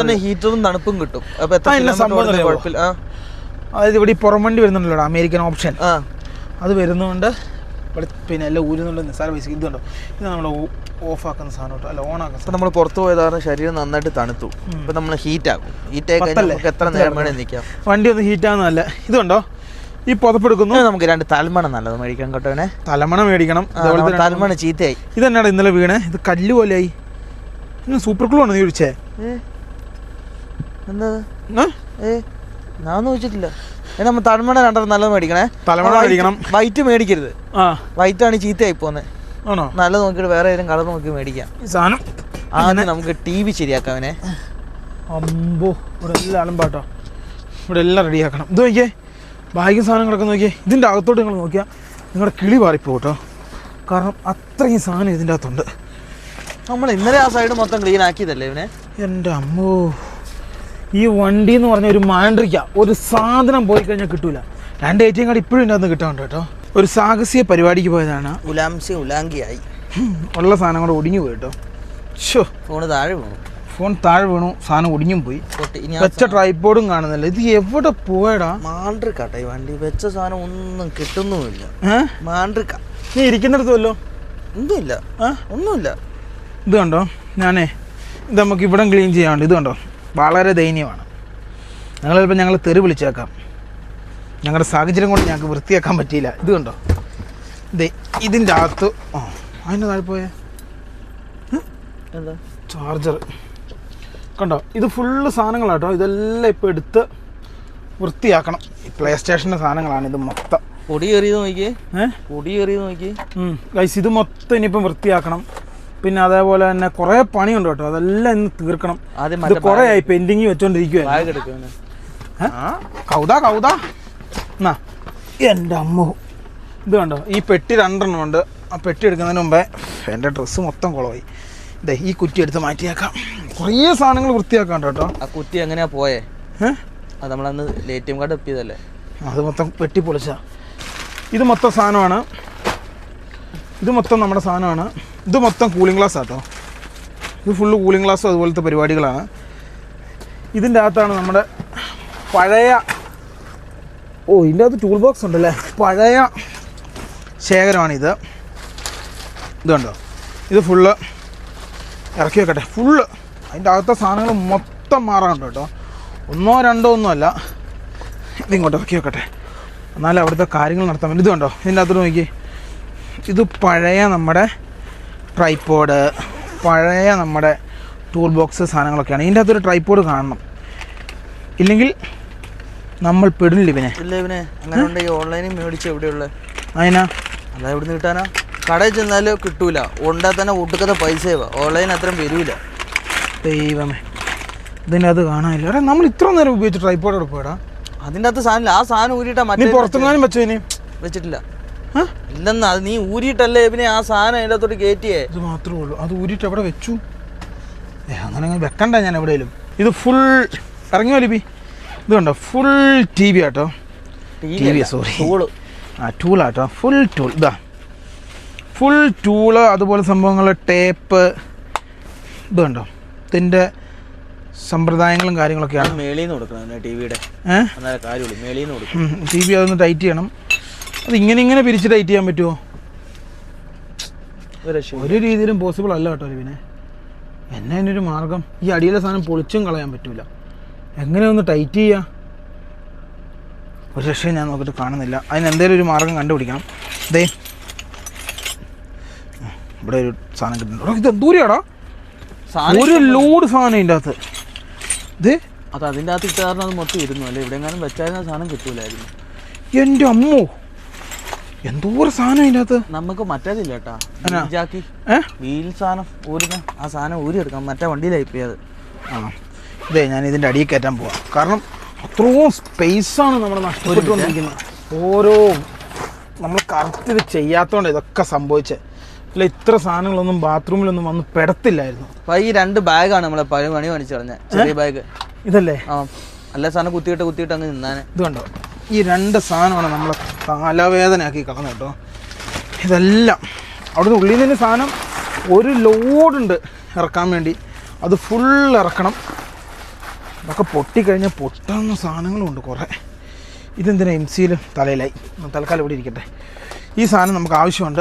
തന്നെ ഹീറ്ററും തണുപ്പും കിട്ടും. അതായത് ഇവിടെ ഈ പുറം വണ്ടി വരുന്നുണ്ടല്ലോ അമേരിക്കൻ ഓപ്ഷൻ അത് വരുന്നതുകൊണ്ട് പിന്നെ എല്ലാം ഊരുന്നുണ്ട് നിസ്സാര പൈസ ഇതുണ്ടോ ഇത് നമ്മൾ ഓഫ് ആക്കുന്ന സാധനം കേട്ടോ അല്ല ഓൺ ആക്കുന്ന നമ്മൾ പുറത്ത് പോയതാണ് ശരീരം നന്നായിട്ട് തണുത്തു. ഇപ്പം നമ്മൾ ഹീറ്റ് ആകും ഹീറ്റ് ആയി നമുക്ക് എത്ര നേരം വേണേ നിൽക്കാം വണ്ടി ഒന്ന് ഹീറ്റ് ആകുന്നതല്ല ഇതുണ്ടോ ഈ പുതപ്പെടുക്കുന്നു. നമുക്ക് രണ്ട് തലമണ നല്ലത് മേടിക്കാൻ കേട്ടോ തലമണ മേടിക്കണം. തലമണ ചീത്തയായി. ഇതെന്നാണ് ഇന്നലെ വീണേ. ഇത് കല്ല് പോലെയായി. ഇന്ന് സൂപ്പർ ക്ലൂ ആണ് നീ ഒഴിച്ചേ? എന്താ? ഞാൻ ചോദിച്ചിട്ടില്ല. നമ്മ തലമണ രണ്ടെണ്ണം നല്ലത് മേടിക്കണേ. തലമണ മേടിക്കണം. വൈറ്റ് മേടിക്കരുത്. ആ. വൈറ്റ് ആണ് ചീത്തയായി പോന്നെ. ആണോ? നല്ല നോക്കിയിട്ട് വേറെ ഏതെങ്കിലും കളർ നോക്കി മേടിക്കാം. സാധനം ആദ്യം നമുക്ക് ടി വി ശരിയാക്കാം അവനെ. അമ്പോ ഇവിടെ എല്ലാം അലമ്പാട്ടോ ഇവിടെ എല്ലാം റെഡിയാക്കണം. ഇത് നോക്കിയേ ബാഗും സാധനങ്ങളൊക്കെ നോക്കിയേ. ഇതിന്റെ അകത്തോട്ട് നിങ്ങൾ നോക്കിയാൽ നിങ്ങളുടെ കിളി പാറിപ്പോ കേട്ടോ കാരണം അത്രയും സാധനം ഇതിന്റെ അകത്തുണ്ട്. നമ്മൾ ഇന്നലെ ആ സൈഡ് മൊത്തം ക്ലീൻ ആക്കിയതല്ലേ ഇവനെ? എന്റെ അമ്മോ. ഈ വണ്ടി എന്ന് പറഞ്ഞ ഒരു മാൻഡ്രിക്ക ഒരു സാധനം പോയി കഴിഞ്ഞാൽ കിട്ടൂല. രണ്ട് എ ടി എം കാർഡ് ഇപ്പോഴും എന്റെ അന്ന് കിട്ടാറുണ്ട് കേട്ടോ. ഒരു സാഹസിക പരിപാടിക്ക് പോയതാണ്. ഉലാംസി ഉലാങ്കിയായി ഉള്ള സാധനം കൂടെ ഒടിഞ്ഞു പോയി കേട്ടോ. ഷോ ഫോൺ താഴെ വീണു. ഫോൺ താഴെ വീണു സാധനം ഒടിഞ്ഞും പോയി. വെച്ച ട്രൈപോർഡും കാണുന്നില്ല. ഇത് എവിടെ പോയടാ? മാണ്ട്രിക്കാട്ടെ ഈ വണ്ടി. വെച്ച സാധനം ഒന്നും കിട്ടുന്നുമില്ല. ഏഹ് മാണ്ട്രിക്ക നീ ഇരിക്കുന്നിടത്തുമല്ലോ ഒന്നുമില്ല. ഒന്നുമില്ല. ഇത് കണ്ടോ? ഞാനേ ഇത് നമുക്ക് ഇവിടെ ക്ലീൻ ചെയ്യാണ്ട് ഇത് കണ്ടോ? വളരെ ദയനീയമാണ്. ഞങ്ങൾ ചിലപ്പോൾ ഞങ്ങൾ തെറി വിളിച്ചേക്കാം. ഞങ്ങളുടെ സാഹചര്യം കൊണ്ട് ഞങ്ങൾക്ക് വൃത്തിയാക്കാൻ പറ്റിയില്ല. ഇത് കണ്ടോ? ദേ ഇതിന്റെ അകത്ത് ആ അതിന്റെ താഴെ പോയേ. ചാർജർ കണ്ടോ? ഇത് ഫുള്ള് സാധനങ്ങളാട്ടോ. ഇതെല്ലാം ഇപ്പോൾ എടുത്ത് വൃത്തിയാക്കണം. പ്ലേ സ്റ്റേഷന്റെ സാധനങ്ങളാണ് ഇത് മൊത്തം. പൊടി കയറിയത് നോക്കിയേ. ഏഹ് പൊടി കയറിയത് നോക്കിയേ. ഗൈസ് ഇത് മൊത്തം ഇനിയിപ്പം വൃത്തിയാക്കണം. പിന്നെ അതേപോലെ തന്നെ കുറേ പണിയുണ്ട് കേട്ടോ. അതെല്ലാം ഇന്ന് തീർക്കണം. ഇത് കുറേ ആയി പെൻഡിങ് എടുക്കുവനെ കൗതാ കൗതാ. എന്നാ എന്റെ അമ്മ. ഇത് കണ്ടോ? ഈ പെട്ടി രണ്ടെണ്ണം ഉണ്ട്. ആ പെട്ടി എടുക്കുന്നതിന് മുമ്പേ എന്റെ ഡ്രസ്സ് മൊത്തം കുളമായി ഇതേ ഈ കുറ്റി എടുത്ത് മാറ്റിയേക്കാം. കുറേ സാധനങ്ങൾ വൃത്തിയാക്കാം കേട്ടോ. ആ കുറ്റി എങ്ങനെയാ പോയേ? അത് നമ്മളന്ന് എ ടി എം കാർഡ് എത്തിയതല്ലേ അത് മൊത്തം പെട്ടി പൊളിച്ച. ഇത് മൊത്തം സാധനമാണ്. ഇത് മൊത്തം നമ്മുടെ സാധനമാണ്. ഇത് മൊത്തം കൂളിംഗ് ഗ്ലാസ് ആട്ടോ. ഇത് ഫുള്ള് കൂളിംഗ് ഗ്ലാസ്സും അതുപോലത്തെ പരിപാടികളാണ്. ഇതിന്റെ അകത്താണ് നമ്മുടെ പഴയ ഓ ഇതിന്റെ അകത്ത് ടൂൾ ബോക്സ് ഉണ്ടല്ലേ? പഴയ ശേഖരമാണിത് ഇത്. കണ്ടോ? ഇത് ഫുള്ള് ഇറക്കി വെക്കട്ടെ. ഫുള്ള് അതിന്റെ അകത്തെ സാധനങ്ങൾ മൊത്തം മാറാനുണ്ട് കേട്ടോ. ഒന്നോ രണ്ടോ ഒന്നുമല്ല ഇതിങ്ങോട്ട് ഇറക്കി വെക്കട്ടെ. എന്നാലും അവിടുത്തെ കാര്യങ്ങൾ നടത്താൻ പറ്റും. കണ്ടോ? ഇതിന്റെ അകത്തോട്ട് നോക്കി. ഇത് പഴയ നമ്മുടെ ട്രൈപ്പോഡ് പഴയ നമ്മുടെ ടൂൾ ബോക്സ് സാധനങ്ങളൊക്കെയാണ്. ഇതിന്റെ അകത്തൊരു ട്രൈപ്പോഡ് കാണണം. ഇല്ലെങ്കിൽ നമ്മൾ പെടുന്നില്ല ഇവനെ. ഇല്ല ഇവനെ. അങ്ങനെ ഉണ്ടെങ്കിൽ ഓൺലൈനിൽ മേടിച്ച് എവിടെയുള്ള? അതിനാ അതാ എവിടെ നിന്ന് കിട്ടാനാ? കടയിൽ ചെന്നാലും കിട്ടൂല. ഉണ്ടാ തന്നെ ഒട്ടുക്കത്തെ പൈസ ഓൺലൈൻ അത്രയും വരൂല. ദൈവമേ. ഇതിന്റെ അത് കാണാനില്ല. എടാ നമ്മൾ ഇത്ര നേരം ഉപയോഗിച്ച് ട്രൈപ്പോഡ് എടുപ്പോടാ അതിന്റെ അകത്ത് സാധനം ആ സാധനം ഊരിട്ടാ നീ മറ്റേ പുറത്തുനിന്നാലും വെച്ചോ ഇനി? വെച്ചിട്ടില്ല. ഇല്ലെന്ന് അത് നീ ഊരിയിട്ടല്ലേ പിന്നെ ആ സാധനം അതിന്റെ അകത്തോട്ട് കയറ്റിയേ? ഇത് മാത്രമേ ഉള്ളൂ. അത് ഊരിയിട്ട് എവിടെ വെച്ചു? ഏ അങ്ങനെ അങ്ങ് വെക്കണ്ട ഞാൻ എവിടെയും ഇത് ഫുൾ ഇറങ്ങി വലിപ്പി ഇത് കണ്ടോ? ഫുൾ ടി വി ആട്ടോ. ടി വി സോറി ആ ടൂളാട്ടോ ഫുൾ ടൂൾ ഇതാ. ഫുൾ ടൂൾ അതുപോലെ സംഭവങ്ങൾ ടേപ്പ് ഇത് കണ്ടോ? ഇതിന്റെ സമ്പ്രദായങ്ങളും കാര്യങ്ങളൊക്കെയാണ്. മേളിൽ നിന്ന് കൊടുക്കണം. ടി വിയുടെ ടി വി അതൊന്ന് ടൈറ്റ് ചെയ്യണം. അത് ഇങ്ങനെ ഇങ്ങനെ പിരിച്ച് ടൈറ്റ് ചെയ്യാൻ പറ്റുമോ ഒരു രീതിയിലും പോസിബിൾ അല്ല കേട്ടോ പിന്നെ എന്നെ അതിനൊരു മാർഗം. ഈ അടിയിലെ സാധനം പൊളിച്ചും കളയാൻ പറ്റൂല. എങ്ങനെ ഒന്ന് ടൈറ്റ് ചെയ്യുക ഒരു രക്ഷയും ഞാൻ നോക്കിയിട്ട് കാണുന്നില്ല. അതിന് എന്തെങ്കിലും ഒരു മാർഗം കണ്ടുപിടിക്കണം. ദേ. ഇവിടെ ഒരു സാധനം കിട്ടുന്നുണ്ട്. ഇത് ദൂരെയാടാ. ഒരു ലോഡ് സാധനം ഇതിന്റെ അകത്ത്. ഇത് അത് അതിന്റെ അകത്ത് ഇട്ട അത് മൊത്തം ഇരുന്നു. അല്ലേ? ഇവിടെ എങ്ങാനും വെച്ചായിരുന്ന സാധനം കിട്ടൂലായിരുന്നു. എന്റെ അമ്മോ. എന്തോരം സാധനം അതിനകത്ത് നമുക്ക് മറ്റേതില്ല കേട്ടാ. ജാക്കി വീൽ സാധനം ഊരുന്ന ആ സാധനം ഊരി എടുക്കാം മറ്റേ വണ്ടിയിലായി പോയി ആ. ഇതേ ഞാൻ ഇതിന്റെ അടിയിൽ കയറ്റാൻ പോവാം. കാരണം അത്രയും സ്പേസാണ് നമ്മൾ നഷ്ടപ്പെട്ടുകൊണ്ടിരിക്കുന്നത് ഓരോ നമ്മൾ കറക്റ്റ് ഇത് ചെയ്യാത്തതുകൊണ്ട് ഇതൊക്കെ സംഭവിച്ചത് അല്ല ഇത്ര സാധനങ്ങളൊന്നും ബാത്റൂമിലൊന്നും വന്ന് പെടത്തില്ലായിരുന്നു. അപ്പൊ ഈ രണ്ട് ബാഗാണ് നമ്മളെ പഴയ പണി പണിച്ചു കളഞ്ഞ. ചെറിയ ബാഗ്. ഇതല്ലേ? ആ. അല്ല സാധനം കുത്തിയിട്ട് കുത്തിയിട്ട് അങ്ങ് നിന്നാനെ. ഇത് കണ്ടോ? ഈ രണ്ട് സാധനമാണ് നമ്മളെ തലവേദനയാക്കി കളഞ്ഞു കേട്ടോ. ഇതെല്ലാം. അവിടുന്ന് ഉള്ളിൽ നിന്ന് സാധനം ഒരു ലോഡുണ്ട് ഇറക്കാൻ വേണ്ടി. അത് ഫുൾ ഇറക്കണം. അതൊക്കെ പൊട്ടിക്കഴിഞ്ഞാൽ പൊട്ടാവുന്ന സാധനങ്ങളുണ്ട് കുറേ. ഇതെന്തിനാ എം സിയിൽ തലയിലായി? തൽക്കാലം ഇവിടെ ഇരിക്കട്ടെ. ഈ സാധനം നമുക്ക് ആവശ്യമുണ്ട്.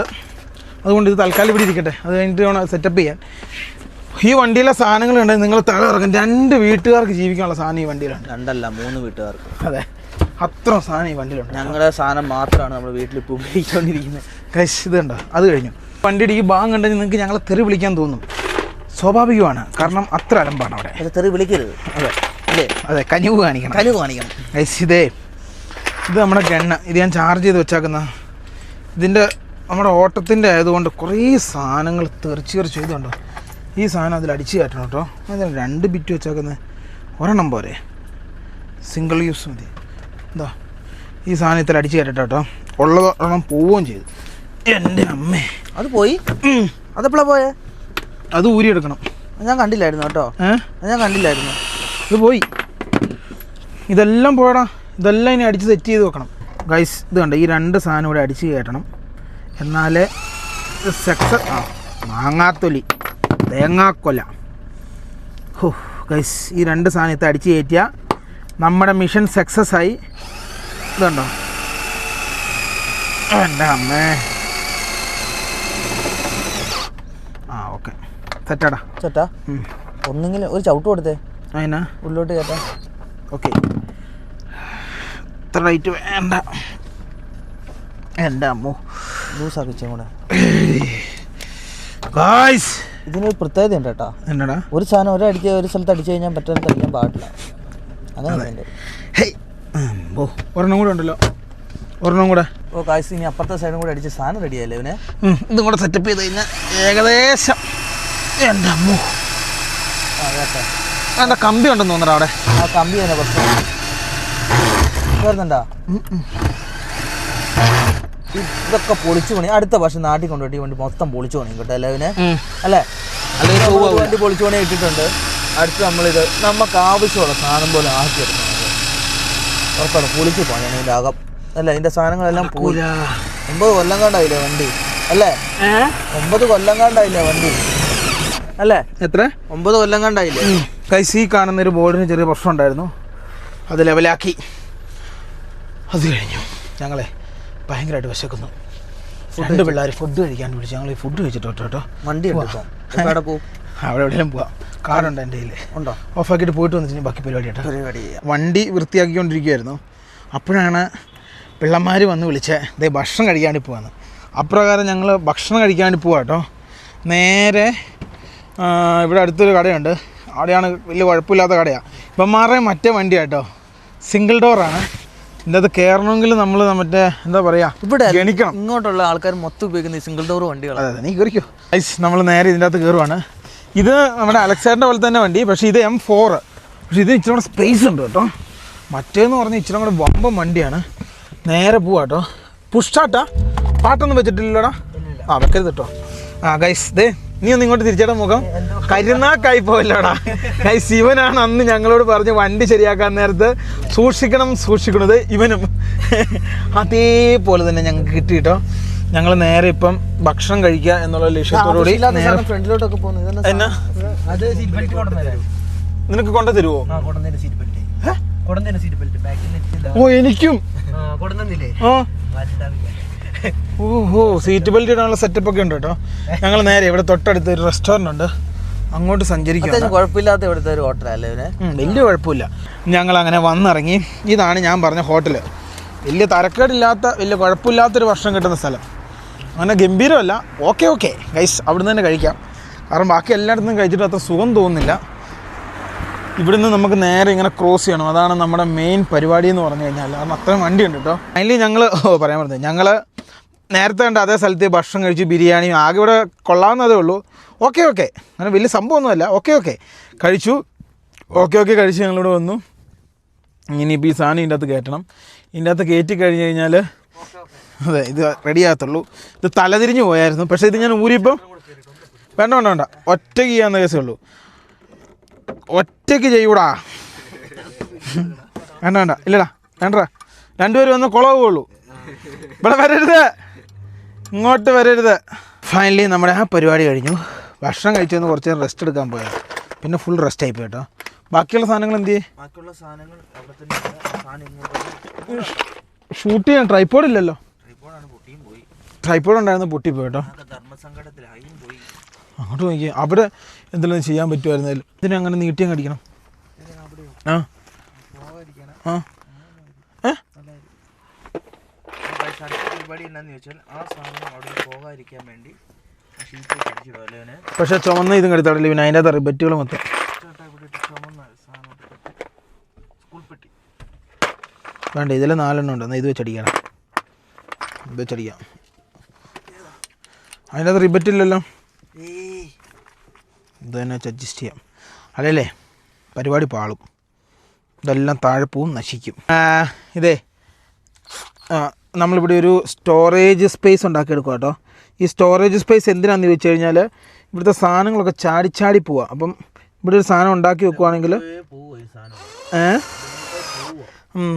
അതുകൊണ്ട് ഇത് തൽക്കാലം ഇവിടെ ഇരിക്കട്ടെ. അത് കഴിഞ്ഞിട്ട് വേണം സെറ്റപ്പ് ചെയ്യാൻ. ഈ വണ്ടിയിലെ സാധനങ്ങളുണ്ടെങ്കിൽ നിങ്ങൾ തല ഇറക്കും രണ്ട് വീട്ടുകാർക്ക് ജീവിക്കാനുള്ള സാധനം ഈ വണ്ടിയിലുണ്ട്. രണ്ടല്ല മൂന്ന് വീട്ടുകാർക്ക്. അതെ. അത്ര സാധനം ഈ വണ്ടിയിലുണ്ട്. ഞങ്ങളുടെ സാധനം മാത്രമാണ് നമ്മൾ വീട്ടിൽ ഇപ്പോൾ ഉപയോഗിച്ചുകൊണ്ടിരിക്കുന്നത്. കശ് അത് കഴിഞ്ഞു. വണ്ടിയുടെ ഈ ഭാഗം കണ്ടെങ്കിൽ നിങ്ങൾക്ക് ഞങ്ങളെ തെറി വിളിക്കാൻ തോന്നും. സ്വാഭാവികമാണ്. കാരണം അത്ര അലമ്പാണ് അവിടെ. തെറി വിളിക്കരുത്. അതെ. അല്ലേ? അതെ കനിവ് കാണിക്കണം. കനിവ് കാണിക്കണം. കശ് ഇതേ ഇത് നമ്മുടെ ഗണ്ണ. ഇത് ഞാൻ ചാർജ് ചെയ്ത് വെച്ചേക്കുന്ന. ഇതിന്റെ നമ്മുടെ ഓട്ടത്തിന്റെ ആയതുകൊണ്ട് കുറേ സാധനങ്ങൾ തെറിച്ച് തെറിച്ച് ചെയ്തുണ്ടോ ഈ സാധനം അതിൽ അടിച്ച് കയറ്റണം കേട്ടോ. അതിന് രണ്ട് ബിറ്റ് വെച്ചേക്കുന്നത് ഒരെണ്ണം പോരെ. സിംഗിൾ യൂസ് മതി. എന്താ ഈ സാധനം ഇത്ര അടിച്ച് കയറ്റട്ടെ കേട്ടോ. ഉള്ളത് ഒരെണ്ണം പോവുകയും ചെയ്തു. എന്റെ അമ്മേ. അത് പോയി? അതെപ്പോഴാണ് അതെപ്പോഴാ പോയേ? അത് ഊരിയെടുക്കണം. എടുക്കണം ഞാൻ കണ്ടില്ലായിരുന്നു കേട്ടോ. ഏഹ് ഞാൻ കണ്ടില്ലായിരുന്നു. ഇത് പോയി. ഇതെല്ലാം പോയടാ. ഇതെല്ലാം ഇനി അടിച്ച് സെറ്റ് ചെയ്ത് വെക്കണം. ഗൈസ് ഇത് കണ്ട? ഈ രണ്ട് സാധനം ഇവിടെ അടിച്ച് കയറ്റണം. എന്നാലേ സെക്സ് ആ മാങ്ങാത്തൊലി. തേങ്ങാക്കൊല. ഹോ ഗൈസ് ഈ രണ്ട് സാധനത്തെ അടിച്ച് കയറ്റിയ നമ്മുടെ മിഷൻ സക്സസ് ആയി. ഇതുണ്ടോ? എന്റെ അമ്മേ. ആ ഓക്കെ. സെറ്റാടാ ചേട്ടാ ഒന്നെങ്കിലും ഒരു ചവിട്ട് കൊടുത്തേ. അതിനാ ഉള്ളിലോട്ട് കേട്ടാ ഓക്കെ. ഇത്ര റേറ്റ് വേണ്ട. എന്റെ അമ്മോ. ലൂസ് ആക്കിച്ചേ കൂടെ. ഇതിനൊരു പ്രത്യേകത ഉണ്ട് കേട്ടോ. എന്നടാ? ഒരു സാധനം ഒരു അടിക്കുക ഒരു സ്ഥലത്ത് അടിച്ചു കഴിഞ്ഞാൽ മറ്റൊരു തടിക്കാൻ പാടില്ല അങ്ങനെ ഉണ്ട് ഹേയ് ഓ ഒരെണ്ണം കൂടെ ഉണ്ടല്ലോ. ഒരെണ്ണം കൂടെ. ഓ കാശ് ഇനി അപ്പുറത്തെ സൈഡും കൂടെ അടിച്ച് സാധനം റെഡിയായില്ലേ ഇവനെ? ഉം, ഇതും കൂടെ സെറ്റപ്പ് ചെയ്ത് കഴിഞ്ഞാൽ ഏകദേശം എന്റെ അമ്മോ കമ്പി ഉണ്ടെന്ന് തോന്നടാ അവിടെ? ആ കമ്പി തന്നെ പ്രശ്നം വരുന്നുണ്ടോ ഇതൊക്കെ പൊളിച്ചു പണി. അടുത്ത വർഷം നാട്ടിൽ കൊണ്ടുപോയിട്ട് വേണ്ടി മൊത്തം പൊളിച്ചു പണി കേട്ടോ അല്ലേ. അല്ലേ? വണ്ടി പൊളിച്ചു പണി ഇട്ടിട്ടുണ്ട്. അടുത്ത് നമ്മളിത് നമുക്ക് ആവശ്യമുള്ള സാധനം പോലെ ആക്കി എടുക്കണം ഉറപ്പാണ് പൊളിച്ചു പോകണം അതിന്റെ അകം. അല്ല? അതിന്റെ സാധനങ്ങളെല്ലാം പോയി. ഒമ്പത് കൊല്ലം കണ്ടായില്ലേ വണ്ടി? അല്ലേ? ഒമ്പത് കൊല്ലം കണ്ടായില്ലേ വണ്ടി? അല്ലേ? എത്ര? ഒമ്പത് കൊല്ലം കണ്ടായില്ലേ? കൈസി കാണുന്ന ഒരു ബോർഡിന് ചെറിയ പ്രശ്നം ഉണ്ടായിരുന്നു അത് ലെവലാക്കി. അത് കഴിഞ്ഞു. ഞങ്ങളെ ഭയങ്കരമായിട്ട് വിശക്കുന്നു. ഫുഡ് പിള്ളേർ ഫുഡ് കഴിക്കാൻ വിളിച്ചു. ഞങ്ങൾ ഈ ഫുഡ് കഴിച്ചിട്ട് കേട്ടോ കേട്ടോ. വണ്ടി എടുക്കാം പോവും അവിടെ എവിടെയും പോവാം. കാറുണ്ട് എന്റെ കയ്യിൽ ഉണ്ടോ? ഓഫാക്കിയിട്ട് പോയിട്ട് വന്നിട്ട് ബാക്കി പരിപാടി കേട്ടോ. പരിപാടി വണ്ടി വൃത്തിയാക്കിക്കൊണ്ടിരിക്കുമായിരുന്നു അപ്പോഴാണ് പിള്ളന്മാർ വന്ന് വിളിച്ചേ ഇതേ ഭക്ഷണം കഴിക്കാണ്ട് പോവാന്ന്. അപ്രകാരം ഞങ്ങൾ ഭക്ഷണം കഴിക്കാണ്ട് പോവാ കേട്ടോ. നേരെ ഇവിടെ അടുത്തൊരു കടയുണ്ട്. അവിടെയാണ് വലിയ കുഴപ്പമില്ലാത്ത കടയാണ് ഇപ്പം മാറേ മറ്റേ വണ്ടിയാട്ടോ സിംഗിൾ ഡോറാണ് ഇതിന്റെ അത് കയറണമെങ്കിൽ നമ്മൾ മറ്റേ എന്താ പറയുക ഇവിടെ ഗണിക്കണം. ഇങ്ങോട്ടുള്ള ആൾക്കാർ മൊത്തം ഉപയോഗിക്കുന്ന സിംഗിൾ ഡോർ വണ്ടികളാണ് അതെ അതെ നീ കയറിക്കോ ഐസ് നമ്മൾ നേരെ ഇതിന്റെ അകത്ത് കയറുവാണ്. ഇത് നമ്മുടെ അലക്സാറിന്റെ പോലെ തന്നെ വണ്ടി പക്ഷേ ഇത് എം ഫോർ പക്ഷേ ഇത് ഇച്ചിരി കൂടെ സ്പേസ് ഉണ്ട് കേട്ടോ. മറ്റേന്ന് പറഞ്ഞാൽ ഇച്ചിരി കൂടെ വമ്പൻ വണ്ടിയാണ്. നേരെ പോവാ കേട്ടോ. പുഷ്ടാട്ടാ പാട്ടൊന്നും വെച്ചിട്ടില്ലടാ ആ വെക്കരുത് കേട്ടോ. ആ ഗൈസ് ദേ നീ ഒന്ന് ഇങ്ങോട്ട് തിരിച്ചേടാ മുഖം. കരുനാക്കായി പോയല്ലോടാ. ഗൈസ് ഇവനാണ് അന്ന് ഞങ്ങളോട് പറഞ്ഞ് വണ്ടി ശരിയാക്കാൻ നേരത്ത് സൂക്ഷിക്കണം സൂക്ഷിക്കണത് ഇവനും. അതേപോലെ തന്നെ ഞങ്ങൾക്ക് കിട്ടി കേട്ടോ. ഞങ്ങൾ നേരെ ഇപ്പം ഭക്ഷണം കഴിക്കുക എന്നുള്ള ലക്ഷ്യത്തോടുകൂടി ഫ്രണ്ടിലോട്ടൊക്കെ നിനക്ക് കൊണ്ടു തരുമോ ആ കൊണ്ടുവന്നേരം സീറ്റ് ബെൽറ്റ് കൊണ്ടുവന്നേരം സീറ്റ് ബെൽറ്റ് ബാക്കിൽ ഓ എനിക്കും. ഓഹോ സീറ്റ് ബെൽറ്റ് ഇടാനുള്ള സെറ്റപ്പ് ഒക്കെ ഉണ്ട് കേട്ടോ. ഞങ്ങൾ നേരെ ഇവിടെ തൊട്ടടുത്ത് ഒരു റെസ്റ്റോറന്റ് ഉണ്ട്. അങ്ങോട്ട് സഞ്ചരിക്കും കുഴപ്പമില്ലാത്ത ഇവിടുത്തെ ഒരു ഹോട്ടലല്ലേ ഇവനെ? വലിയ കുഴപ്പമില്ല. ഞങ്ങൾ അങ്ങനെ വന്നിറങ്ങി. ഇതാണ് ഞാൻ പറഞ്ഞ ഹോട്ടൽ വലിയ തരക്കേടില്ലാത്ത വലിയ കുഴപ്പമില്ലാത്തൊരു ഭക്ഷണം കിട്ടുന്ന സ്ഥലം. അങ്ങനെ ഗംഭീരമല്ല. ഓക്കെ ഓക്കെ ഗൈസ് അവിടുന്ന് തന്നെ കഴിക്കാം. കാരണം ബാക്കി എല്ലായിടത്തും കഴിച്ചിട്ട് അത്ര സുഖം തോന്നുന്നില്ല. ഇവിടുന്ന് നമുക്ക് നേരെ ഇങ്ങനെ ക്രോസ് ചെയ്യണം. അതാണ് നമ്മുടെ മെയിൻ പരിപാടി എന്ന് പറഞ്ഞു കഴിഞ്ഞാൽ. കാരണം അത്രയും വണ്ടിയുണ്ട് കേട്ടോ അതിൽ ഞങ്ങൾ പറയാൻ പറഞ്ഞത് ഞങ്ങൾ നേരത്തെ കണ്ട അതേ സ്ഥലത്ത് ഭക്ഷണം കഴിച്ച് ബിരിയാണി ആകെ ഇവിടെ കൊള്ളാവുന്നതേ ഉള്ളൂ. ഓക്കെ ഓക്കെ അങ്ങനെ വലിയ സംഭവമൊന്നുമല്ല. ഓക്കെ ഓക്കെ കഴിച്ചു. ഓക്കെ ഓക്കെ കഴിച്ച് ഞങ്ങളിവിടെ വന്നു. ഇനിയിപ്പോൾ ഈ സാധനം ഇതിന്റെ അകത്ത് കയറ്റണം. ഇതിന്റെ അകത്ത് കയറ്റി കഴിഞ്ഞ് കഴിഞ്ഞാൽ അതെ ഇത് റെഡി ആകത്തുള്ളൂ. ഇത് തലതിരിഞ്ഞ് പോയായിരുന്നു. പക്ഷേ ഇത് ഞാൻ ഊരിപ്പം വേണ്ട വേണ്ട വേണ്ട. ഒറ്റയ്ക്ക് ചെയ്യാവുന്ന കേസേ ഉള്ളൂ. ഒറ്റയ്ക്ക് ചെയ്യൂടാ. വേണ്ട വേണ്ട. ഇല്ലടാ വേണ്ടടാ. രണ്ടുപേരും വന്ന് കുളവുള്ളൂ ഇവിടെ വരരുത്. ഇങ്ങോട്ട് വരരുത്. ഫൈനലി നമ്മുടെ ആ പരിപാടി കഴിഞ്ഞു. ഭക്ഷണം കഴിച്ചു വന്ന് കുറച്ച് നേരം റെസ്റ്റ് എടുക്കാൻ പോയാൽ പിന്നെ ഫുൾ റെസ്റ്റ് ആയിപ്പോയി കേട്ടോ. ബാക്കിയുള്ള സാധനങ്ങൾ എന്ത് ചെയ്യും? ഷൂട്ട് ചെയ്യാൻ ട്രൈപ്പോഡ് ഇല്ലല്ലോ. ട്രൈപ്പോഡ് ഉണ്ടായിരുന്നു പൊട്ടിപ്പോയി കേട്ടോ. അങ്ങോട്ട് നോക്കി അവിടെ എന്തെങ്കിലും ചെയ്യാൻ പറ്റുമായിരുന്നു ഇതിനെ അങ്ങനെ നീട്ടിയും കടിക്കണം ആ. പക്ഷെ അടുത്ത പരിപാടി എന്നാന്ന് ചോദിച്ചാൽ ആ സാധനം അവിടെ പോകാതിരിക്കാൻ വേണ്ടി ഷീറ്റ് അടിച്ചിടും അല്ലേ അവന്? പക്ഷേ ചുമന്ന ഇതും കടിത്താടില്ല പിന്നെ അതിന്റെ റിബറ്റുകൾ മൊത്തം. വേണ്ട ഇതിൽ നാലെണ്ണം ഉണ്ട്. എന്നാൽ ഇത് വെച്ചടിക്കണം ഇത് വെച്ചടിക്കാം അതിനകത്ത് റിബറ്റില്ലല്ലോ ഇത് തന്നെ വെച്ച് അഡ്ജസ്റ്റ് ചെയ്യാം. അല്ലല്ലേ പരിപാടി പാളും. ഇതെല്ലാം താഴെ പോവും നശിക്കും. ഇതേ നമ്മളിവിടെ ഒരു സ്റ്റോറേജ് സ്പേസ് ഉണ്ടാക്കിയെടുക്കുക കേട്ടോ ഈ സ്റ്റോറേജ് സ്പേസ് എന്തിനാന്ന് ചോദിച്ചു കഴിഞ്ഞാൽ ഇവിടുത്തെ സാധനങ്ങളൊക്കെ ചാടി ചാടി പോവുക അപ്പം ഇവിടെ ഒരു സാധനം ഉണ്ടാക്കി വെക്കുവാണെങ്കിൽ ഏ?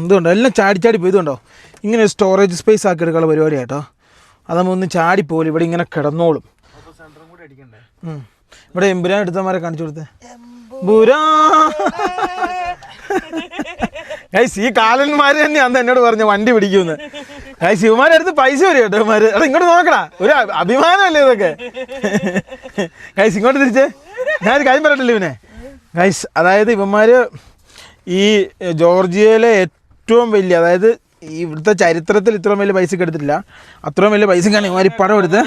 ഇതുണ്ടോ? എല്ലാം ചാടി ചാടി പോയി ഇതുണ്ടോ? ഇങ്ങനെ സ്റ്റോറേജ് സ്പേസ് ആക്കി എടുക്കാനുള്ള പരിപാടി കേട്ടോ അതാകുമ്പോൾ ഒന്ന് ചാടിപ്പോലും പോലും ഇവിടെ ഇങ്ങനെ കിടന്നോളും. ഇവിടെ എമ്പുരാൻ എടുത്തമാരെ കാണിച്ചു കൊടുത്തേ. ബുരാ ഗൈസ് ഈ കാലന്മാര് തന്നെയാണ് അന്ന് എന്നോട് പറഞ്ഞു വണ്ടി പിടിക്കുമെന്ന് ഗൈസ് ഇവന്മാരെ അടുത്ത് പൈസ വരും കേട്ടോ ഇവന്മാര്? എടാ ഇങ്ങോട്ട് നോക്കടാ. ഒരു അഭിമാനമല്ലേ ഇതൊക്കെ? ഗൈസ് ഇങ്ങോട്ട് തിരിച്ചേ. ഞാനൊരു കാര്യം പറയട്ടില്ല ഇവനെ? ഗൈസ് അതായത് ഇവന്മാര് ഈ ജോർജിയയിലെ ഏറ്റവും വലിയ അതായത് ഈ ഇവിടുത്തെ ചരിത്രത്തിൽ ഇത്രയും വലിയ പൈസക്ക് എടുത്തിട്ടില്ല. അത്രയും വലിയ പൈസക്കാണ് കാണി ഈ പടം എടുത്ത്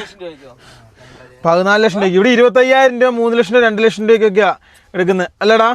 പതിനാല് ലക്ഷം രൂപയ്ക്ക്. ഇവിടെ ഇരുപത്തയ്യായിരം രൂപ മൂന്ന് ലക്ഷം രൂപ രണ്ട് ലക്ഷം രൂപയ്ക്കൊക്കെയാണ് എടുക്കുന്നത്. അല്ലടാ.